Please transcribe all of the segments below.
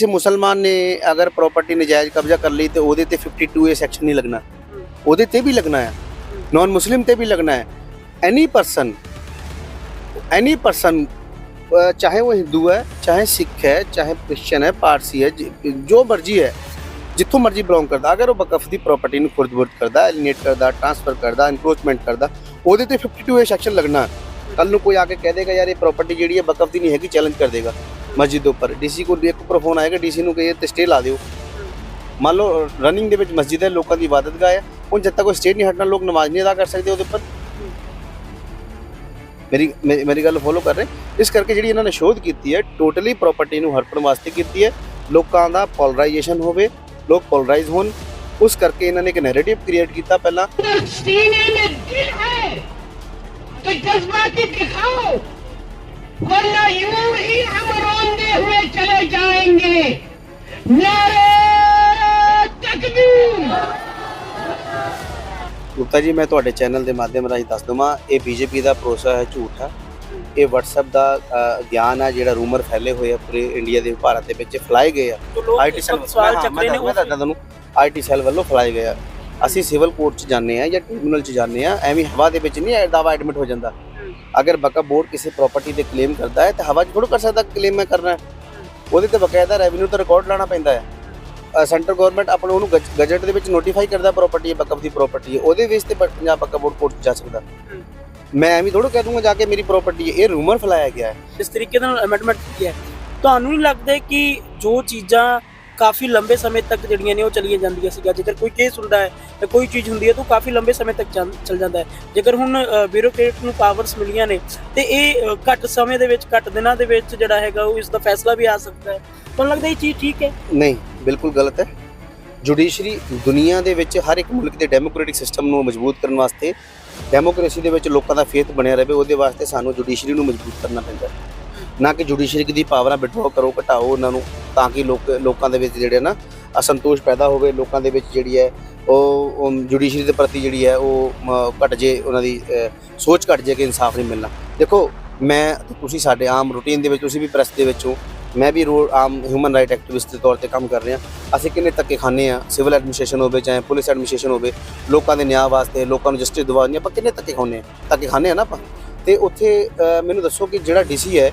ਕਿਸੇ ਮੁਸਲਮਾਨ ਨੇ ਅਗਰ ਪ੍ਰਾਪਰਟੀ ਨਜਾਇਜ਼ ਕਬਜ਼ਾ ਕਰ ਲਈ ਤੇ ਉਹਦੇ ਤੇ 52 ਏ ਸੈਕਸ਼ਨ ਨਹੀਂ ਲੱਗਣਾ ਉਹਦੇ ਤੇ ਵੀ ਲੱਗਣਾ ਹੈ ਨਾਨ ਮੁਸਲਿਮ ਤੇ ਵੀ ਲੱਗਣਾ ਹੈ ਐਨੀ ਪਰਸਨ ਐਨੀ ਪਰਸਨ ਚਾਹੇ ਉਹ ਹਿੰਦੂ ਹੈ ਚਾਹੇ ਸਿੱਖ ਹੈ ਚਾਹੇ ਕ੍ਰਿਸਚੀਅਨ ਹੈ ਪਾਰਸੀ ਹੈ ਜ- ਜੋ ਮਰਜ਼ੀ ਹੈ ਜਿੱਥੋਂ ਮਰਜ਼ੀ ਬਿਲੋਂਗ ਕਰਦਾ ਅਗਰ ਉਹ ਵਕਫ ਦੀ ਪ੍ਰਾਪਰਟੀ ਨੂੰ ਖੁਰਦ-ਬੁਰਦ ਕਰਦਾ ਐਲੀਨੇਟ ਕਰਦਾ ਟ੍ਰਾਂਸਫਰ ਕਰਦਾ ਇਨਕਰੋਚਮੈਂਟ ਕਰਦਾ ਉਹਦੇ ਤੇ 52 ਏ ਸੈਕਸ਼ਨ ਲੱਗਣਾ ਕੱਲ ਨੂੰ ਕੋਈ ਆ ਕੇ ਕਹਿ ਦੇਗਾ ਯਾਰ ਇਹ ਪ੍ਰਾਪਰਟੀ ਜਿਹੜੀ ਹੈ ਵਕਫ ਦੀ ਨਹੀਂ ਹੈਗੀ ਚੈਲੰਜ ਕਰ ਦੇਗਾ ਮਸਜਿਦ ਦੇ ਉੱਪਰ। ਡੀਸੀ ਕੋਲ ਇੱਕ ਉੱਪਰ ਫੋਨ ਆਏਗਾ ਡੀਸੀ ਨੂੰ ਕਹੀਏ ਤੇ ਸਟੇ ਲਾ ਦਿਓ। ਮੰਨ ਲਓ ਰਨਿੰਗ ਦੇ ਵਿੱਚ ਮਸਜਿਦ ਹੈ, ਲੋਕਾਂ ਦੀ ਇਬਾਦਤ ਗਾਹ ਹੈ। ਹੁਣ ਜਦ ਤੱਕ ਕੋਈ ਸਟੇ ਨਹੀਂ ਹਟਣਾ, ਲੋਕ ਨਮਾਜ਼ ਨਹੀਂ ਅਦਾ ਕਰ ਸਕਦੇ ਉਹਦੇ ਉੱਪਰ। ਮੇਰੀ ਮੇਰੀ ਗੱਲ ਫੋਲੋ ਕਰ ਰਹੇ ਇਸ ਕਰਕੇ ਜਿਹੜੀ ਇਹਨਾਂ ਨੇ ਸ਼ੋਧ ਕੀਤੀ ਹੈ ਟੋਟਲੀ ਪ੍ਰਾਪਰਟੀ ਨੂੰ ਹਰਪਣ ਵਾਸਤੇ ਕੀਤੀ ਹੈ। ਲੋਕਾਂ ਦਾ ਪੋਲਰਾਈਜੇਸ਼ਨ ਹੋਵੇ, ਲੋਕ ਪੋਲਰਾਈਜ਼ ਹੋਣ। ਉਸ ਕਰਕੇ ਇਹਨਾਂ ਨੇ ਇੱਕ ਨੈਰੇਟਿਵ ਕ੍ਰੀਏਟ ਕੀਤਾ ਪਹਿਲਾਂ। ਤੇ ਜਜ਼ਬਾਤੀ ਦਿਖਾਓ। वरना यूं ही हम रोंदे हुए चले जाएंगे नारे तकबीर ਗੁਪਤਾ ਜੀ ਮੈਂ ਤੁਹਾਡੇ ਚੈਨਲ ਦੇ ਮਾਧਿਅਮ ਰਾਹੀਂ ਦੱਸ ਦਵਾਂ ਇਹ ਬੀਜੇਪੀ ਦਾ ਭਰੋਸਾ ਹੈ ਝੂਠ ਹੈ ਇਹ WhatsApp ਦਾ ਅ, ਗਿਆਨ ਹੈ ਜਿਹੜਾ ਰੂਮਰ ਫੈਲੇ ਹੋਏ ਆ ਪੂਰੇ ਇੰਡੀਆ ਦੇ ਭਾਰਤ ਦੇ ਵਿੱਚ ਫਲਾਏ ਗਏ ਆ ਆਈਟੀ ਸੈੱਲ ਸਵਾਲ ਚੱਕ ਰਹੇ ਨੇ ਮੈਂ ਦੱਸਦਾ ਤੁਹਾਨੂੰ ਆਈਟੀ ਸੈੱਲ ਵੱਲੋਂ ਫਲਾਏ ਗਏ ਆ ਅਸੀਂ ਸਿਵਲ ਕੋਰਟ 'ਚ ਜਾਂਦੇ ਆ ਜਾਂ ਟ੍ਰਿਬਿਊਨਲ 'ਚ ਜਾਂਦੇ ਆ ਐਵੇਂ ਹਵਾ ਦੇ ਵਿੱਚ ਨਹੀਂ ਇਹ ਦਾਵਾ ਐਡਮਿਟ ਹੋ ਜਾਂਦਾ ਅਗਰ ਬਕਾ ਬੋਰਡ ਕਿਸੇ ਪ੍ਰਾਪਰਟੀ ਤੇ ਕਲੇਮ ਕਰਦਾ ਹੈ ਤਾਂ ਹਵਾ 'ਚ ਥੋੜਾ ਕਰ ਸਕਦਾ ਕਲੇਮ ਮੈਂ ਕਰਨਾ ਹੈ। ਉਹਦੇ ਤੇ ਬਕਾਇਦਾ ਰੈਵਨਿਊ ਤੇ ਰਿਕਾਰਡ ਲਾਣਾ ਪੈਂਦਾ ਹੈ। ਸੈਂਟਰ ਗਵਰਨਮੈਂਟ ਆਪਣਾ ਉਹਨੂੰ ਗਜਟ ਦੇ ਵਿੱਚ ਨੋਟੀਫਾਈ ਕਰਦਾ ਪ੍ਰਾਪਰਟੀ ਹੈ ਬਕਫ ਦੀ ਪ੍ਰਾਪਰਟੀ ਹੈ। ਉਹਦੇ ਵਿੱਚ ਤੇ ਪੰਜਾਬ ਬਕਾ ਬੋਰਡ ਕੋਰਟ ਜਾ ਸਕਦਾ। ਮੈਂ ਐਵੇਂ ਥੋੜਾ ਕਹਿ ਦੂੰਗਾ ਜਾ ਕੇ ਮੇਰੀ ਪ੍ਰਾਪਰਟੀ ਹੈ ਇਹ ਰੂਮਰ ਫੈਲਾਇਆ ਗਿਆ ਹੈ। ਇਸ ਤਰੀਕੇ ਨਾਲ ਅਮੈਂਡਮੈਂਟ ਕੀਤੀ ਹੈ। ਤੁਹਾਨੂੰ ਨਹੀਂ ਲੱਗਦਾ ਕਿ ਜੋ ਚੀਜ਼ਾਂ ਕਾਫੀ ਲੰਬੇ ਸਮੇਂ ਤੱਕ ਜਿਹੜੀਆਂ ਨੇ ਉਹ ਚਲੀਆਂ ਜਾਂਦੀਆਂ ਸੀਗਾ ਜੇਕਰ ਕੋਈ ਕੇਸ ਹੁੰਦਾ ਹੈ ਜਾਂ ਕੋਈ ਚੀਜ਼ ਹੁੰਦੀ ਹੈ ਤਾਂ ਉਹ ਕਾਫੀ ਲੰਬੇ ਸਮੇਂ ਤੱਕ ਚੱਲ ਚੱਲ ਜਾਂਦਾ ਹੈ। ਜੇਕਰ ਹੁਣ ਬਿਊਰੋਕ੍ਰੇਟ ਨੂੰ ਪਾਵਰਸ ਮਿਲੀਆਂ ਨੇ, ਤੇ ਇਹ ਘੱਟ ਸਮੇਂ ਦੇ ਵਿੱਚ, ਘੱਟ ਦਿਨਾਂ ਦੇ ਵਿੱਚ ਜਿਹੜਾ ਹੈਗਾ ਉਹ ਇਸ ਦਾ ਫੈਸਲਾ ਵੀ ਆ ਸਕਦਾ ਹੈ। ਤੁਹਾਨੂੰ ਲੱਗਦਾ ਇਹ ਚੀਜ਼ ਠੀਕ ਹੈ? ਨਹੀਂ, ਬਿਲਕੁਲ ਗਲਤ ਹੈ। ਜੁਡੀਸ਼ਰੀ ਦੁਨੀਆ ਦੇ ਵਿੱਚ ਹਰ ਇੱਕ ਮੁਲਕ ਦੇ ਡੈਮੋਕ੍ਰੈਟਿਕ ਸਿਸਟਮ ਨੂੰ ਮਜ਼ਬੂਤ ਕਰਨ ਵਾਸਤੇ ਡੈਮੋਕ੍ਰੇਸੀ ਦੇ ਵਿੱਚ ਲੋਕਾਂ ਦਾ ਫੇਥ ਬਣਿਆ ਰਹੇ, ਉਹਦੇ ਵਾਸਤੇ ਸਾਨੂੰ ਜੁਡੀਸ਼ਰੀ ਨੂੰ ਮਜ਼ਬੂਤ ਕਰਨਾ ਪੈਂਦਾ ਹੈ। ਨਾ ਕਿ ਜੁਡੀਸ਼ਰੀ ਦੀ ਪਾਵਰਾਂ ਵਿਡਰਾਅ ਕਰੋ ਘਟਾਓ ਉਹਨਾਂ ਨੂੰ ਤਾਂ ਕਿ ਲੋਕ ਲੋਕਾਂ ਦੇ ਵਿੱਚ ਜਿਹੜੇ ਨਾ ਅਸੰਤੋਸ਼ ਪੈਦਾ ਹੋਵੇ ਲੋਕਾਂ ਦੇ ਵਿੱਚ ਜਿਹੜੀ ਹੈ ਉਹ ਜੁਡੀਸ਼ਰੀ ਦੇ ਪ੍ਰਤੀ ਜਿਹੜੀ ਹੈ ਉਹ ਮ, ਘਟ ਜੇ ਉਹਨਾਂ ਦੀ ਸੋਚ ਘਟ ਜੇ ਕਿ ਇਨਸਾਫ ਨਹੀਂ ਮਿਲਣਾ। ਦੇਖੋ ਮੈਂ ਤੁਸੀਂ ਸਾਡੇ ਆਮ ਰੂਟੀਨ ਦੇ ਵਿੱਚ ਤੁਸੀਂ ਵੀ ਪ੍ਰੈਸ ਦੇ ਵਿੱਚ ਹੋ ਮੈਂ ਵੀ ਰੋ ਆਮ ਹਿਊਮਨ ਰਾਈਟ ਐਕਟਿਵਿਸਟ ਦੇ ਤੌਰ ਤੇ ਕੰਮ ਕਰ ਰਿਹਾ। ਅਸੀਂ ਕਿੰਨੇ ਧੱਕੇ ਖਾਂਦੇ ਆ ਸਿਵਲ ਐਡਮਿਨਿਸਟ੍ਰੇਸ਼ਨ ਹੋਵੇ ਚਾਹੇ ਪੁਲਿਸ ਐਡਮਿਨਿਸਟ੍ਰੇਸ਼ਨ ਹੋਵੇ ਲੋਕਾਂ ਦੇ ਨਿਆਂ ਵਾਸਤੇ ਲੋਕਾਂ ਨੂੰ ਜਸਟਿਸ ਦਿਵਾਉਣੀ ਆਪਾਂ ਕਿੰਨੇ ਧੱਕੇ ਖਾਂਦੇ ਆ ਧੱਕੇ ਖਾਂਦੇ ਆ ਨਾ ਆਪਾਂ। ਤੇ ਉੱਥੇ ਮੈਨੂੰ ਦੱਸੋ ਕਿ ਜਿਹੜਾ ਡੀਸੀ ਹੈ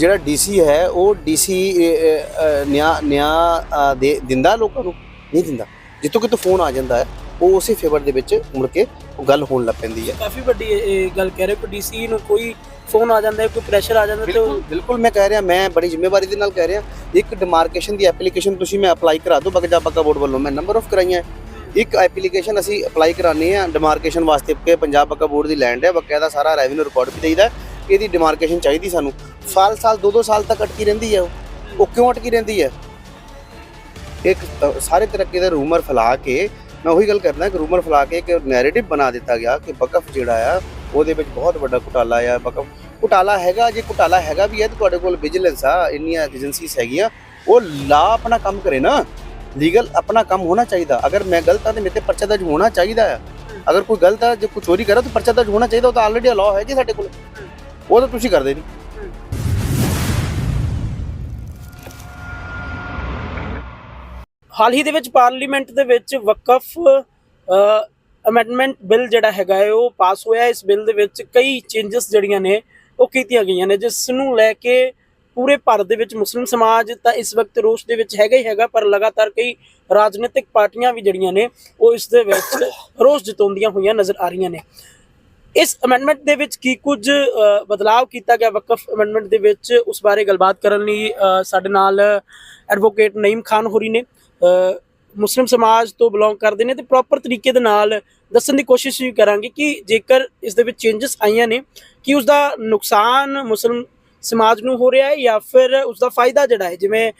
ਜਿਹੜਾ ਡੀਸੀ ਹੈ ਉਹ ਡੀਸੀ ਨਿਆਂ ਨਿਆਂ ਦੇ ਦਿੰਦਾ ਲੋਕਾਂ ਨੂੰ? ਨਹੀਂ ਦਿੰਦਾ। ਜਿੱਥੋਂ ਕਿਤੋਂ ਫੋਨ ਆ ਜਾਂਦਾ ਹੈ ਉਹ ਉਸੇ ਫੇਵਰ ਦੇ ਵਿੱਚ ਮੁੜ ਕੇ ਉਹ ਗੱਲ ਹੋਣ ਲੱਗ ਪੈਂਦੀ ਹੈ। ਕਾਫੀ ਵੱਡੀ ਇਹ- ਗੱਲ ਕਹਿ ਰਹੇ ਕਿ ਡੀਸੀ ਨੂੰ ਕੋਈ ਫੋਨ ਆ ਜਾਂਦਾ ਹੈ ਕੋਈ ਪ੍ਰੈਸ਼ਰ ਆ ਜਾਂਦਾ ਤੇ ਬਿਲਕੁਲ ਮੈਂ ਕਹਿ ਰਿਹਾ ਮੈਂ ਬੜੀ ਜ਼ਿੰਮੇਵਾਰੀ ਦੇ ਨਾਲ ਕਹਿ ਰਿਹਾ। ਇੱਕ ਡਿਮਾਰਕੇਸ਼ਨ ਦੀ ਐਪਲੀਕੇਸ਼ਨ ਤੁਸੀਂ ਮੈਂ ਅਪਲਾਈ ਕਰਾ ਦਿਓ ਬਗਜਾ ਬੱਕਾ ਬੋਰਡ ਵੱਲੋਂ। ਮੈਂ ਨੰਬਰ ਆਫ ਕਰਾਈਆਂ ਇੱਕ ਐਪਲੀਕੇਸ਼ਨ ਅਸੀਂ ਅਪਲਾਈ ਕਰਾਉਂਦੇ ਆ ਡਿਮਾਰਕੇਸ਼ਨ ਵਾਸਤੇ ਕਿ ਪੰਜਾਬ ਬੱਕਾ ਬੋਰਡ ਦੀ ਲੈਂਡ ਹੈ ਬਕਾਇਦਾ ਸਾਰਾ ਰੈਵਨਿਊ ਰਿਕਾਰਡ ਵੀ ਦੇਈਦਾ ਇਹਦੀ ਡਿਮਾਰਕੇਸ਼ਨ ਚਾਹੀਦੀ ਸਾਨੂੰ। ਸਾਲ ਸਾਲ ਦੋ ਦੋ ਸਾਲ ਤੱਕ ਅਟਕੀ ਰਹਿੰਦੀ ਹੈ ਉਹ। ਉਹ ਕਿਉਂ ਅਟਕੀ ਰਹਿੰਦੀ ਹੈ ਇੱਕ ਅ, ਸਾਰੇ ਤਰੀਕੇ ਦਾ ਰੂਮਰ ਫੈਲਾ ਕੇ ਮੈਂ ਉਹੀ ਗੱਲ ਕਰਦਾ ਕਿ ਰੂਮਰ ਫੈਲਾ ਕੇ ਇੱਕ ਨੈਰੇਟਿਵ ਬਣਾ ਦਿੱਤਾ ਗਿਆ ਕਿ ਬਕਫ ਜਿਹੜਾ ਆ ਉਹਦੇ ਵਿੱਚ ਬਹੁਤ ਵੱਡਾ ਘੁਟਾਲਾ ਆ ਬਕਫ ਘੁਟਾਲਾ ਹੈਗਾ ਜੇ ਘੁਟਾਲਾ ਹੈਗਾ ਵੀ ਹੈ ਤਾਂ ਤੁਹਾਡੇ ਕੋਲ ਵਿਜੀਲੈਂਸ ਆ ਇੰਨੀਆਂ ਏਜੰਸੀਜ਼ ਹੈਗੀਆਂ ਉਹ ਲਾ ਆਪਣਾ ਕੰਮ ਕਰੇ ਨਾ। ਲੀਗਲ ਆਪਣਾ ਕੰਮ ਹੋਣਾ ਚਾਹੀਦਾ। ਅਗਰ ਮੈਂ ਗਲਤ ਆ ਤੇ ਮੇਰੇ ਤੇ ਪਰਚਾ ਦਰਜ ਹੋਣਾ ਚਾਹੀਦਾ ਆ। ਅਗਰ ਕੋਈ ਗਲਤ ਆ ਜੇ ਕੋਈ ਚੋਰੀ ਕਰਾ ਤਾਂ ਪਰਚਾ ਦਰਜ ਹੋਣਾ ਚਾਹੀਦਾ ਉਹ ਤਾਂ ਆਲਰੇਡੀ ਲਾਅ ਹੈਗੀ ਸਾਡੇ ਕੋਲ। ਉਹ ਤਾਂ ਤੁਸੀਂ ਕਰਦੇ ਨਹੀਂ। ਹਾਲ ਹੀ ਦੇ ਵਿੱਚ ਪਾਰਲੀਮੈਂਟ ਦੇ ਵਿੱਚ ਵਕਫ ਅਮੈਂਡਮੈਂਟ ਬਿੱਲ ਜਿਹੜਾ ਹੈਗਾ ਉਹ ਪਾਸ ਹੋਇਆ। ਇਸ ਬਿੱਲ ਦੇ ਵਿੱਚ ਕਈ ਚੇਂਜਸ ਜਿਹੜੀਆਂ ਨੇ, ਉਹ ਕੀਤੀਆਂ ਗਈਆਂ ਨੇ, ਜਿਸ ਨੂੰ ਲੈ ਕੇ ਪੂਰੇ ਭਾਰਤ ਦੇ ਵਿੱਚ ਮੁਸਲਿਮ ਸਮਾਜ ਤਾਂ ਇਸ ਵਕਤ ਰੋਸ਼ ਦੇ ਵਿੱਚ ਹੈਗਾ ਹੀ ਹੈਗਾ, ਪਰ ਲਗਾਤਾਰ ਕਈ ਰਾਜਨੀਤਿਕ ਪਾਰਟੀਆਂ ਵੀ ਜਿਹੜੀਆਂ ਨੇ, ਉਹ ਇਸ ਦੇ ਵਿੱਚ ਰੋਸ਼ ਜਤਾਉਂਦੀਆਂ ਹੋਈਆਂ ਨਜ਼ਰ ਆ ਰਹੀਆਂ ਨੇ। ਇਸ ਅਮੈਂਡਮੈਂਟ ਦੇ ਵਿੱਚ ਕੀ ਕੁਝ ਅ, ਬਦਲਾਅ ਕੀਤਾ ਗਿਆ ਵਕਫ ਅਮੈਂਡਮੈਂਟ ਦੇ ਵਿੱਚ? ਉਸ ਬਾਰੇ ਗੱਲਬਾਤ ਕਰਨ ਲਈ ਸਾਡੇ ਨਾਲ ਐਡਵੋਕੇਟ ਨਈਮ ਖਾਨ ਹੋਰੀ ਨੇ। ਮੁਸਲਿਮ ਸਮਾਜ ਤੋਂ ਬਿਲੋਂਗ ਕਰਦੇ ਨੇ ਤੇ ਪ੍ਰੋਪਰ ਤਰੀਕੇ ਦੇ ਨਾਲ ਦੱਸਣ ਦੀ ਕੋਸ਼ਿਸ਼ ਵੀ ਕਰਾਂਗੇ ਕਿ ਜੇਕਰ ਇਸ ਦੇ ਵਿੱਚ ਚੇਂਜਸ ਆਈਆਂ ਨੇ ਕਿ ਉਸ ਦਾ ਨੁਕਸਾਨ ਮੁਸਲਿਮ ਸਮਾਜ ਨੂੰ ਹੋ ਰਿਹਾ ਹੈ ਜਾਂ ਫਿਰ ਉਸ ਦਾ ਫਾਇਦਾ ਜਿਹੜਾ ਹੈ? ਜਿਵੇਂ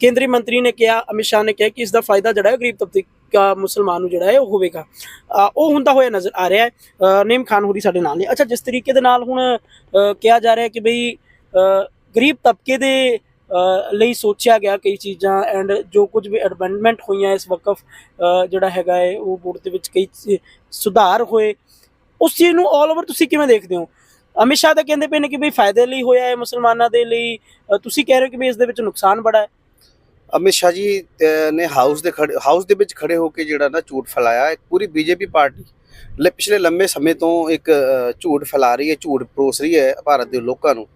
ਕੇਂਦਰੀ ਮੰਤਰੀ ਨੇ ਕਿਹਾ ਅਮਿਤ ਸ਼ਾਹ ਨੇ ਕਿਹਾ ਕਿ ਇਸ ਦਾ ਫਾਇਦਾ ਜਿਹੜਾ ਹੈ ਗਰੀਬ ਤਬਕਾ ਮੁਸਲਮਾਨ ਨੂੰ ਜਿਹੜਾ ਹੈ ਉਹ ਹੋਵੇਗਾ। ਉਹ ਹੁੰਦਾ ਹੋਇਆ ਨਜ਼ਰ ਆ ਰਿਹਾ ਹੈ। ਅ, ਨੇਮ ਖਾਨ ਹੋਰੀ ਸਾਡੇ ਨਾਲ ਨੇ। ਅੱਛਾ ਜਿਸ ਤਰੀਕੇ ਦੇ ਨਾਲ ਹੁਣ ਕਿਹਾ ਜਾ ਰਿਹਾ ਹੈ ਕਿ ਬਈ ਗਰੀਬ ਤਬਕੇ ਦੇ ਲਈ ਸੋਚਿਆ ਗਿਆ ਕਈ ਚੀਜ਼ਾਂ ਐਂਡ ਜੋ ਕੁਝ ਵੀ ਐਡਵੈਂਟਮੈਂਟ ਹੋਈਆਂ ਇਸ ਵਕਫ ਜਿਹੜਾ ਹੈਗਾ ਹੈ ਉਹ ਬੋਰਡ ਦੇ ਵਿੱਚ ਕਈ ਸੁਧਾਰ ਹੋਏ। ਉਸ ਚੀਜ਼ ਨੂੰ ਆਲ ਓਵਰ ਤੁਸੀਂ ਕਿਵੇਂ ਦੇਖਦੇ ਹੋ? ਅਮਿਤ ਸ਼ਾਹ ਤਾਂ ਕਹਿੰਦੇ ਪਏ ਨੇ ਕਿ ਬਈ ਫਾਇਦੇ ਲਈ ਹੋਇਆ ਹੈ ਮੁਸਲਮਾਨਾਂ ਦੇ ਲਈ। ਤੁਸੀਂ ਕਹਿ ਰਹੇ ਹੋ ਕਿ ਬਈ ਇਸ ਦੇ ਵਿੱਚ ਨੁਕਸਾਨ ਬੜਾ ਹੈ। ਅਮਿਤ ਸ਼ਾਹ ਜੀ ਨੇ ਹਾਊਸ ਦੇ ਖੜੇ ਹਾਊਸ ਦੇ ਵਿੱਚ ਖੜੇ ਹੋ ਕੇ ਜਿਹੜਾ ਨਾ ਝੂਠ ਫੈਲਾਇਆ। ਇੱਕ ਪੂਰੀ ਬੀਜੇਪੀ ਪਾਰਟੀ ਲੈ ਪਿਛਲੇ ਲੰਮੇ ਸਮੇਂ ਤੋਂ ਇੱਕ ਝੂਠ ਫੈਲਾ ਰਹੀ ਹੈ, ਝੂਠ ਪਰੋਸ ਰਹੀ ਹੈ ਭਾਰਤ ਦੇ ਲੋਕਾਂ ਨੂੰ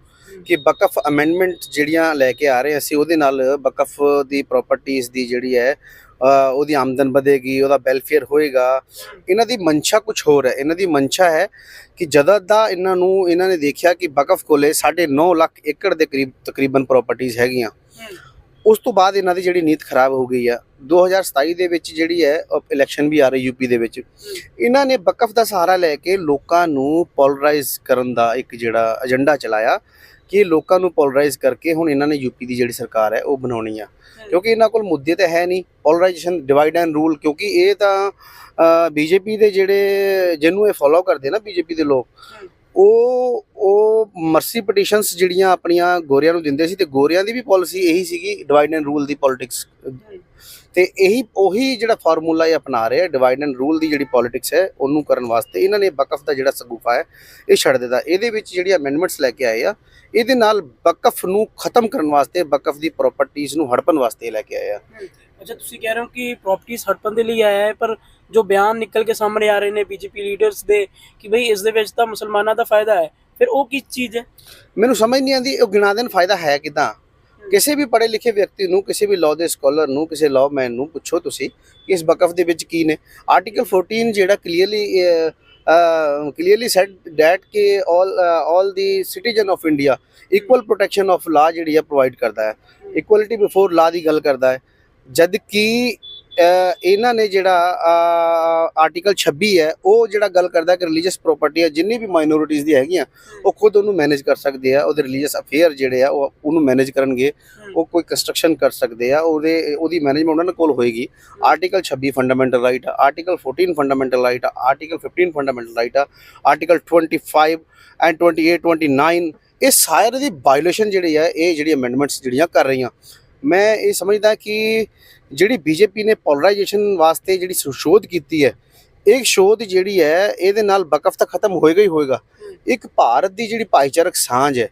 ਕਿ ਬਕਫ ਅਮੈਂਡਮੈਂਟ ਜਿਹੜੀਆਂ ਲੈ ਕੇ ਆ ਰਹੇ ਅਸੀਂ ਉਹਦੇ ਨਾਲ ਬਕਫ ਦੀ ਪ੍ਰਾਪਰਟੀਆਂ ਦੀ ਜਿਹੜੀ ਹੈ ਉਹਦੀ ਆਮਦਨ ਵਧੇਗੀ, ਉਹਦਾ ਵੈਲਫੇਅਰ ਹੋਏਗਾ। ਇਹਨਾਂ ਦੀ ਮਨਸ਼ਾ ਕੁਝ ਹੋਰ ਹੈ। ਇਹਨਾਂ ਦੀ ਮਨਸ਼ਾ ਹੈ ਕਿ ਜਦੋਂ ਦਾ ਇਹਨਾਂ ਨੂੰ, ਇਹਨਾਂ ਨੇ ਦੇਖਿਆ ਕਿ ਬਕਫ ਕੋਲੇ 9.5 ਲੱਖ ਏਕੜ ਦੇ ਕਰੀਬ ਤਕਰੀਬਨ ਪ੍ਰਾਪਰਟੀਆਂ ਹੈਗੀਆਂ। ਉਸ ਤੋਂ ਬਾਅਦ ਇਹਨਾਂ ਦੀ ਜਿਹੜੀ ਨੀਤ ਖਰਾਬ ਹੋ ਗਈ ਆ 2027 ਦੇ ਵਿੱਚ ਜਿਹੜੀ ਹੈ ਇਲੈਕਸ਼ਨ ਵੀ ਆ ਰਹੀ ਯੂਪੀ ਦੇ ਵਿੱਚ। ਇਹਨਾਂ ਨੇ ਬਕਫ ਦਾ ਸਹਾਰਾ ਲੈ ਕੇ ਲੋਕਾਂ ਨੂੰ ਪੋਲਰਾਈਜ਼ ਕਰਨ ਦਾ ਇੱਕ ਜਿਹੜਾ ਏਜੰਡਾ ਚਲਾਇਆ ਕਿ ਲੋਕਾਂ ਨੂੰ ਪੋਲਰਾਈਜ਼ ਕਰਕੇ ਹੁਣ ਇਹਨਾਂ ਨੇ ਯੂਪੀ ਦੀ ਜਿਹੜੀ ਸਰਕਾਰ ਹੈ ਉਹ ਬਣਾਉਣੀ ਆ। ਕਿਉਂਕਿ ਇਹਨਾਂ ਕੋਲ ਮੁੱਦੇ ਤਾਂ ਹੈ ਨਹੀਂ ਪੋਲਰਾਈਜੇਸ਼ਨ ਡਿਵਾਈਡ ਐਂਡ ਰੂਲ ਕਿਉਂਕਿ ਇਹ ਤਾਂ ਬੀਜੇਪੀ ਦੇ ਜਿਹੜੇ ਜਿਹਨੂੰ ਇਹ ਫੋਲੋ ਕਰਦੇ ਨਾ ਬੀਜੇਪੀ ਦੇ ਲੋਕ ਉਹ ਉਹ ਮਰਸੀ ਪਟੀਸ਼ਨਸ ਜਿਹੜੀਆਂ ਆਪਣੀਆਂ ਗੋਰਿਆਂ ਨੂੰ ਦਿੰਦੇ ਸੀ ਤੇ ਗੋਰਿਆਂ ਦੀ ਵੀ ਪਾਲਿਸੀ ਇਹੀ ਸੀਗੀ ਡਿਵਾਈਡ ਐਂਡ ਰੂਲ ਦੀ ਪੋਲਿਟਿਕਸ ਤੇ ਇਹੀ ਉਹੀ ਜਿਹੜਾ ਫਾਰਮੂਲਾ ਇਹ ਅਪਣਾ ਰਿਹਾ ਡਿਵਾਈਡ ਐਂਡ ਰੂਲ ਦੀ ਜਿਹੜੀ ਪੋਲਿਟਿਕਸ ਹੈ, ਉਹਨੂੰ ਕਰਨ ਵਾਸਤੇ ਇਹਨਾਂ ਨੇ ਬਕਫ ਦਾ ਜਿਹੜਾ ਸਗੂਫਾ ਹੈ, ਇਹ ਛੱਡ ਦਿੱਤਾ। ਇਹਦੇ ਵਿੱਚ ਜਿਹੜੀ ਅਮੈਂਡਮੈਂਟਸ ਲੈ ਕੇ ਆਏ ਆ, ਇਹਦੇ ਨਾਲ ਬਕਫ ਨੂੰ ਖਤਮ ਕਰਨ ਵਾਸਤੇ ਬਕਫ ਦੀ ਪ੍ਰਾਪਰਟੀਆਂ ਨੂੰ ਹੜਪਣ ਵਾਸਤੇ ਲੈ ਕੇ ਆਏ ਆ। ਅੱਛਾ, ਤੁਸੀਂ ਕਹਿ ਰਹੇ ਹੋ ਕਿ ਪ੍ਰਾਪਰਟੀਆਂ ਹੜਪਣ ਦੇ ਲਈ ਆਇਆ ਹੈ, ਪਰ ਜੋ ਬਿਆਨ ਨਿਕਲ ਕੇ ਸਾਹਮਣੇ ਆ ਰਹੇ ਨੇ ਬੀਜੇਪੀ ਲੀਡਰਸ ਦੇ ਕਿ ਭਈ ਇਸ ਦੇ ਵਿੱਚ ਤਾਂ ਮੁਸਲਮਾਨਾਂ ਦਾ ਫਾਇਦਾ ਹੈ ਫਿਰ ਉਹ ਕਿਸ ਚੀਜ਼ ਹੈ? ਮੈਨੂੰ ਸਮਝ ਨਹੀਂ ਆਉਂਦੀ ਉਹ ਗਿਣਾ ਦੇਣ ਫਾਇਦਾ ਹੈ ਕਿਦਾਂ? ਕਿਸੇ ਵੀ ਪੜ੍ਹੇ ਲਿਖੇ ਵਿਅਕਤੀ ਨੂੰ ਕਿਸੇ ਵੀ ਲਾਅ ਦੇ ਸਕਾਲਰ ਨੂੰ ਕਿਸੇ ਲਾਅਮੈਨ ਨੂੰ ਪੁੱਛੋ ਤੁਸੀਂ ਕਿ ਇਸ ਬਕਫ ਦੇ ਵਿੱਚ ਕੀ ਨੇ। ਆਰਟੀਕਲ 14 ਜਿਹੜਾ ਕਲੀਅਰਲੀ ਕਲੀਅਰਲੀ ਸੈਡ ਡੈਟ ਕਿ all all the citizen of India equal protection of law ਜਿਹੜੀ ਹੈ ਪ੍ਰੋਵਾਈਡ ਕਰਦਾ ਹੈ। ਇਕੁਅਲਿਟੀ ਬਿਫੋਰ ਲਾ ਦੀ ਗੱਲ ਕਰਦਾ ਹੈ। ਜਦ ਕਿ ਇਹਨਾਂ ਨੇ ਜਿਹੜਾ ਆਰਟੀਕਲ 26 ਹੈ ਉਹ ਜਿਹੜਾ ਗੱਲ ਕਰਦਾ ਕਿ ਰਿਲੀਜੀਅਸ ਪ੍ਰਾਪਰਟੀ ਹੈ ਜਿੰਨੀ ਵੀ ਮਾਈਨੋਰਿਟੀਜ਼ ਦੀ ਹੈਗੀਆਂ ਉਹ ਖੁਦ ਉਹਨੂੰ ਮੈਨੇਜ ਕਰ ਸਕਦੇ ਆ ਉਹਦੇ ਰਿਲੀਜੀਅਸ ਅਫੇਅਰ ਜਿਹੜੇ ਆ ਉਹ ਉਹਨੂੰ ਮੈਨੇਜ ਕਰਨਗੇ ਉਹ ਕੋਈ ਕੰਸਟਰਕਸ਼ਨ ਕਰ ਸਕਦੇ ਆ ਉਹਦੇ ਉਹਦੀ ਮੈਨੇਜਮੈਂਟ ਉਹਨਾਂ ਕੋਲ ਹੋਏਗੀ। ਆਰਟੀਕਲ 26 ਫੰਡਾਮੈਂਟਲ ਰਾਈਟ ਆ ਆਰਟੀਕਲ 14 ਫੰਡਾਮੈਂਟਲ ਰਾਈਟ ਆ ਆਰਟੀਕਲ 15 ਫੰਡਾਮੈਂਟਲ ਰਾਈਟ ਆ ਆਰਟੀਕਲ 25 ਐਂਡ 28 29 ਇਹ ਸਾਰੇ ਦੀ ਵਾਇਓਲੇਸ਼ਨ ਜਿਹੜੀ ਹੈ ਇਹ ਜਿਹੜੀ ਅਮੈਂਡਮੈਂਟਸ ਜਿਹੜੀਆਂ ਕਰ ਰਹੀਆਂ। ਮੈਂ ਇਹ ਸਮਝਦਾ ਕਿ ਜਿਹੜੀ ਬੀਜੇਪੀ ਨੇ ਪੋਲਰਾਈਜੇਸ਼ਨ ਵਾਸਤੇ ਜਿਹੜੀ ਸ਼ੋਧ ਕੀਤੀ ਹੈ, ਇਹ ਸ਼ੋਧ ਜਿਹੜੀ ਹੈ, ਇਹਦੇ ਨਾਲ ਬਕਫ ਤਾਂ ਖਤਮ ਹੋਏਗਾ ਹੀ ਹੋਏਗਾ। ਇੱਕ ਭਾਰਤ ਦੀ ਜਿਹੜੀ ਭਾਈਚਾਰਕ ਸਾਂਝ ਹੈ,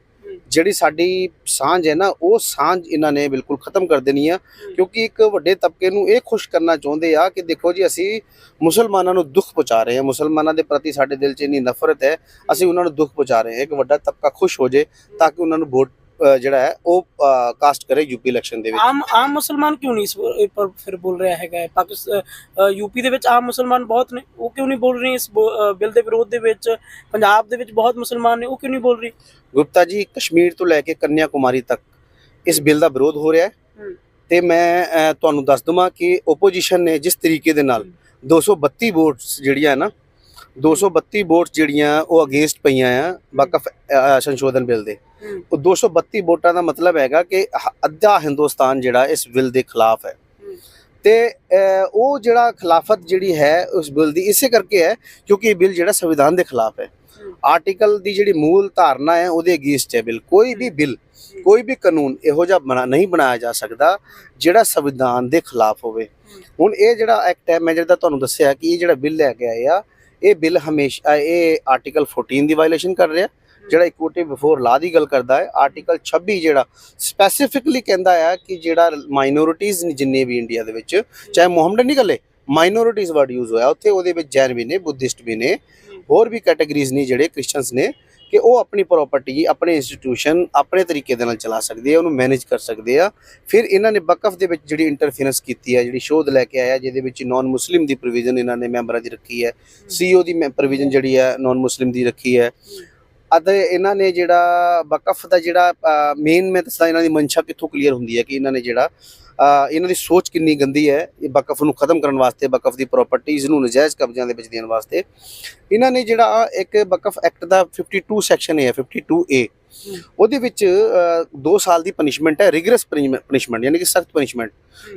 ਜਿਹੜੀ ਸਾਡੀ ਸਾਂਝ ਹੈ ਨਾ, ਉਹ ਸਾਂਝ ਇਹਨਾਂ ਨੇ ਬਿਲਕੁਲ ਖਤਮ ਕਰ ਦੇਣੀ ਆ। ਕਿਉਂਕਿ ਇੱਕ ਵੱਡੇ ਤਬਕੇ ਨੂੰ ਇਹ ਖੁਸ਼ ਕਰਨਾ ਚਾਹੁੰਦੇ ਆ ਕਿ ਦੇਖੋ ਜੀ, ਅਸੀਂ ਮੁਸਲਮਾਨਾਂ ਨੂੰ ਦੁੱਖ ਪਹੁੰਚਾ ਰਹੇ ਹਾਂ। ਮੁਸਲਮਾਨਾਂ ਦੇ ਪ੍ਰਤੀ ਸਾਡੇ ਦਿਲ 'ਚ ਇੰਨੀ ਨਫ਼ਰਤ ਹੈ, ਅਸੀਂ ਉਹਨਾਂ ਨੂੰ ਦੁੱਖ ਪਹੁੰਚਾ ਰਹੇ ਹਾਂ। ਇੱਕ ਵੱਡਾ ਤਬਕਾ ਖੁਸ਼ ਹੋ ਜੇ ਤਾਂ ਕਿ ਉਹਨਾਂ ਨੂੰ ਵੋਟ ਜਿਹੜਾ ਹੈ ਉਹ ਕਾਸਟ ਕਰੇ ਯੂਪੀ ਇਲੈਕਸ਼ਨ ਦੇ ਵਿੱਚ। ਆਮ ਆਮ ਮੁਸਲਮਾਨ ਕਿਉਂ ਨਹੀਂ ਪਰ ਫਿਰ ਬੋਲ ਰਿਹਾ ਹੈਗਾ ਪਾਕਿਸਤਾਨ ਯੂਪੀ ਦੇ ਵਿੱਚ ਆਮ ਮੁਸਲਮਾਨ ਬਹੁਤ ਨੇ ਉਹ ਕਿਉਂ ਨਹੀਂ ਬੋਲ ਰਹੇ ਇਸ ਬਿੱਲ ਦੇ ਵਿਰੋਧ ਦੇ ਵਿੱਚ? ਪੰਜਾਬ ਦੇ ਵਿੱਚ ਬਹੁਤ ਮੁਸਲਮਾਨ ਨੇ ਉਹ ਕਿਉਂ ਨਹੀਂ ਬੋਲ ਰਹੇ? ਗੁਪਤਾ ਜੀ ਕਸ਼ਮੀਰ ਤੋਂ ਲੈ ਕੇ ਕੰਨਿਆ ਕੁਮਾਰੀ ਤੱਕ ਇਸ ਬਿੱਲ ਦਾ ਵਿਰੋਧ ਹੋ ਰਿਹਾ ਹੈ। ਤੇ ਮੈਂ ਤੁਹਾਨੂੰ ਦੱਸ ਦਵਾਂ ਕਿ ਓਪੋਜੀਸ਼ਨ ਨੇ ਜਿਸ ਤਰੀਕੇ ਦੇ ਨਾਲ 232 ਵੋਟਸ ਜਿਹੜੀਆਂ ਹੈ ਨਾ 232 ਵੋਟਸ ਜਿਹੜੀਆਂ ਉਹ ਅਗੇਂਸਟ ਪਈਆਂ ਆ ਵਕਫ ਸੰਸ਼ੋਧਨ ਬਿੱਲ ਦੇ। ਉਹ 232 ਵੋਟਾਂ ਦਾ ਮਤਲਬ ਹੈਗਾ ਕਿ ਅੱਧਾ ਹਿੰਦੁਸਤਾਨ ਜਿਹੜਾ ਇਸ ਬਿੱਲ ਦੇ ਖਿਲਾਫ ਹੈ। ਤੇ ਉਹ ਜਿਹੜਾ ਖਿਲਾਫਤ ਜਿਹੜੀ ਹੈ ਉਸ ਬਿੱਲ ਦੀ ਇਸੇ ਕਰਕੇ ਹੈ ਕਿਉਂਕਿ ਇਹ ਬਿੱਲ ਜਿਹੜਾ ਸੰਵਿਧਾਨ ਦੇ ਖਿਲਾਫ ਹੈ। ਹੂੰ। ਆਰਟੀਕਲ ਦੀ ਜਿਹੜੀ ਮੂਲ ਧਾਰਨਾ ਹੈ ਉਹਦੇ ਅਗੇਂਸਟ ਹੈ ਬਿੱਲ। ਕੋਈ ਵੀ ਬਿੱਲ ਕੋਈ ਵੀ ਕਾਨੂੰਨ ਇਹੋ ਜਿਹਾ ਬਣਾ ਨਹੀਂ ਬਣਾਇਆ ਜਾ ਸਕਦਾ ਜਿਹੜਾ ਸੰਵਿਧਾਨ ਦੇ ਖਿਲਾਫ ਹੋਵੇ। ਹੁਣ ਇਹ ਜਿਹੜਾ ਐਕਟ ਹੈ ਮੈਂ ਜਿਹੜਾ ਤੁਹਾਨੂੰ ਦੱਸਿਆ ਕਿ ਇਹ ਜਿਹੜਾ ਬਿੱਲ ਲੈ ਕੇ ਆਏ ਆ ਇਹ ਬਿੱਲ ਹਮੇਸ਼ਾ, ਇਹ ਆਰਟੀਕਲ 14 ਦੀ ਵਾਇਲੇਸ਼ਨ ਕਰ ਰਿਹਾ, ਜਿਹੜਾ ਇਕੁਇਟੀ ਬਿਫੋਰ ਲਾ ਦੀ ਗੱਲ ਕਰਦਾ ਹੈ ਆਰਟੀਕਲ 26 ਜਿਹੜਾ ਸਪੈਸੀਫਿਕਲੀ ਕਹਿੰਦਾ ਆ ਕਿ ਜਿਹੜਾ ਮਾਈਨੋਰਿਟੀਜ਼ ਜਿੰਨੇ ਵੀ ਇੰਡੀਆ ਦੇ ਵਿੱਚ, ਚਾਹੇ ਮੁਹੰਮਦਨ ਨਹੀਂ ਗੱਲੇ ਮਾਈਨੋਰਿਟੀਜ਼ ਵਰਡ ਯੂਜ਼ ਹੋਇਆ, ਉੱਥੇ ਉਹਦੇ ਵਿੱਚ ਜੈਨ ਵੀ ਨੇ, ਬੁੱਧਿਸਟ ਵੀ ਨੇ, ਹੋਰ ਵੀ ਕੈਟਾਗਰੀਜ਼ ਨੇ ਜਿਹੜੇ ਕ੍ਰਿਸਚੀਅਨਸ ਨੇ ਕਿ ਉਹ ਆਪਣੀ ਪ੍ਰਾਪਰਟੀ ਆਪਣੇ ਇੰਸਟੀਟਿਊਸ਼ਨ ਆਪਣੇ ਤਰੀਕੇ ਦੇ ਨਾਲ ਚਲਾ ਸਕਦੇ ਆ ਉਹਨੂੰ ਮੈਨੇਜ ਕਰ ਸਕਦੇ ਆ। ਫਿਰ ਇਹਨਾਂ ਨੇ ਵਕਫ ਦੇ ਵਿੱਚ ਜਿਹੜੀ ਇੰਟਰਫੇਰੈਂਸ ਕੀਤੀ ਹੈ ਜਿਹੜੀ ਸ਼ੋਧ ਲੈ ਕੇ ਆਇਆ ਜਿਹਦੇ ਵਿੱਚ ਨਾਨ ਮੁਸਲਿਮ ਦੀ ਪ੍ਰੋਵੀਜ਼ਨ ਇਹਨਾਂ ਨੇ ਮੈਂਬਰਾਂ ਦੀ ਰੱਖੀ ਹੈ। ਸੀਓ ਦੀ ਪ੍ਰੋਵੀਜ਼ਨ ਜਿਹੜੀ ਹੈ ਨਾਨ ਮੁਸਲਿਮ ਦੀ ਰੱਖੀ ਹੈ। ਅਤੇ ਇਹਨਾਂ ਨੇ ਜਿਹੜਾ ਵਕਫ ਦਾ ਜਿਹੜਾ ਮੇਨ ਮੈਂ ਦੱਸਦਾ ਇਹਨਾਂ ਦੀ ਮਨਸ਼ਾ ਕਿੱਥੋਂ ਕਲੀਅਰ ਹੁੰਦੀ ਹੈ ਕਿ ਇਹਨਾਂ ਨੇ ਜਿਹੜਾ ਇਹਨਾਂ ਦੀ ਸੋਚ ਕਿੰਨੀ ਗੰਦੀ ਹੈ ਇਹ ਵਕਫ ਨੂੰ ਖਤਮ ਕਰਨ ਵਾਸਤੇ ਵਕਫ ਦੀ ਪ੍ਰਾਪਰਟੀਆਂ ਨੂੰ ਨਜਾਇਜ਼ ਕਬਜ਼ਿਆਂ ਦੇ ਵਿੱਚ ਦੇਣ ਵਾਸਤੇ। ਇਹਨਾਂ ਨੇ ਜਿਹੜਾ ਇੱਕ ਵਕਫ ਐਕਟ ਦਾ 52 ਸੈਕਸ਼ਨ ਹੈ 52A ਉਹਦੇ ਵਿੱਚ 2 ਸਾਲ ਦੀ ਪਨਿਸ਼ਮੈਂਟ ਹੈ ਰਿਗਰਸ ਪਨਿਸ਼ਮੈਂਟ ਯਾਨੀ ਕਿ ਸਖਤ ਪਨਿਸ਼ਮੈਂਟ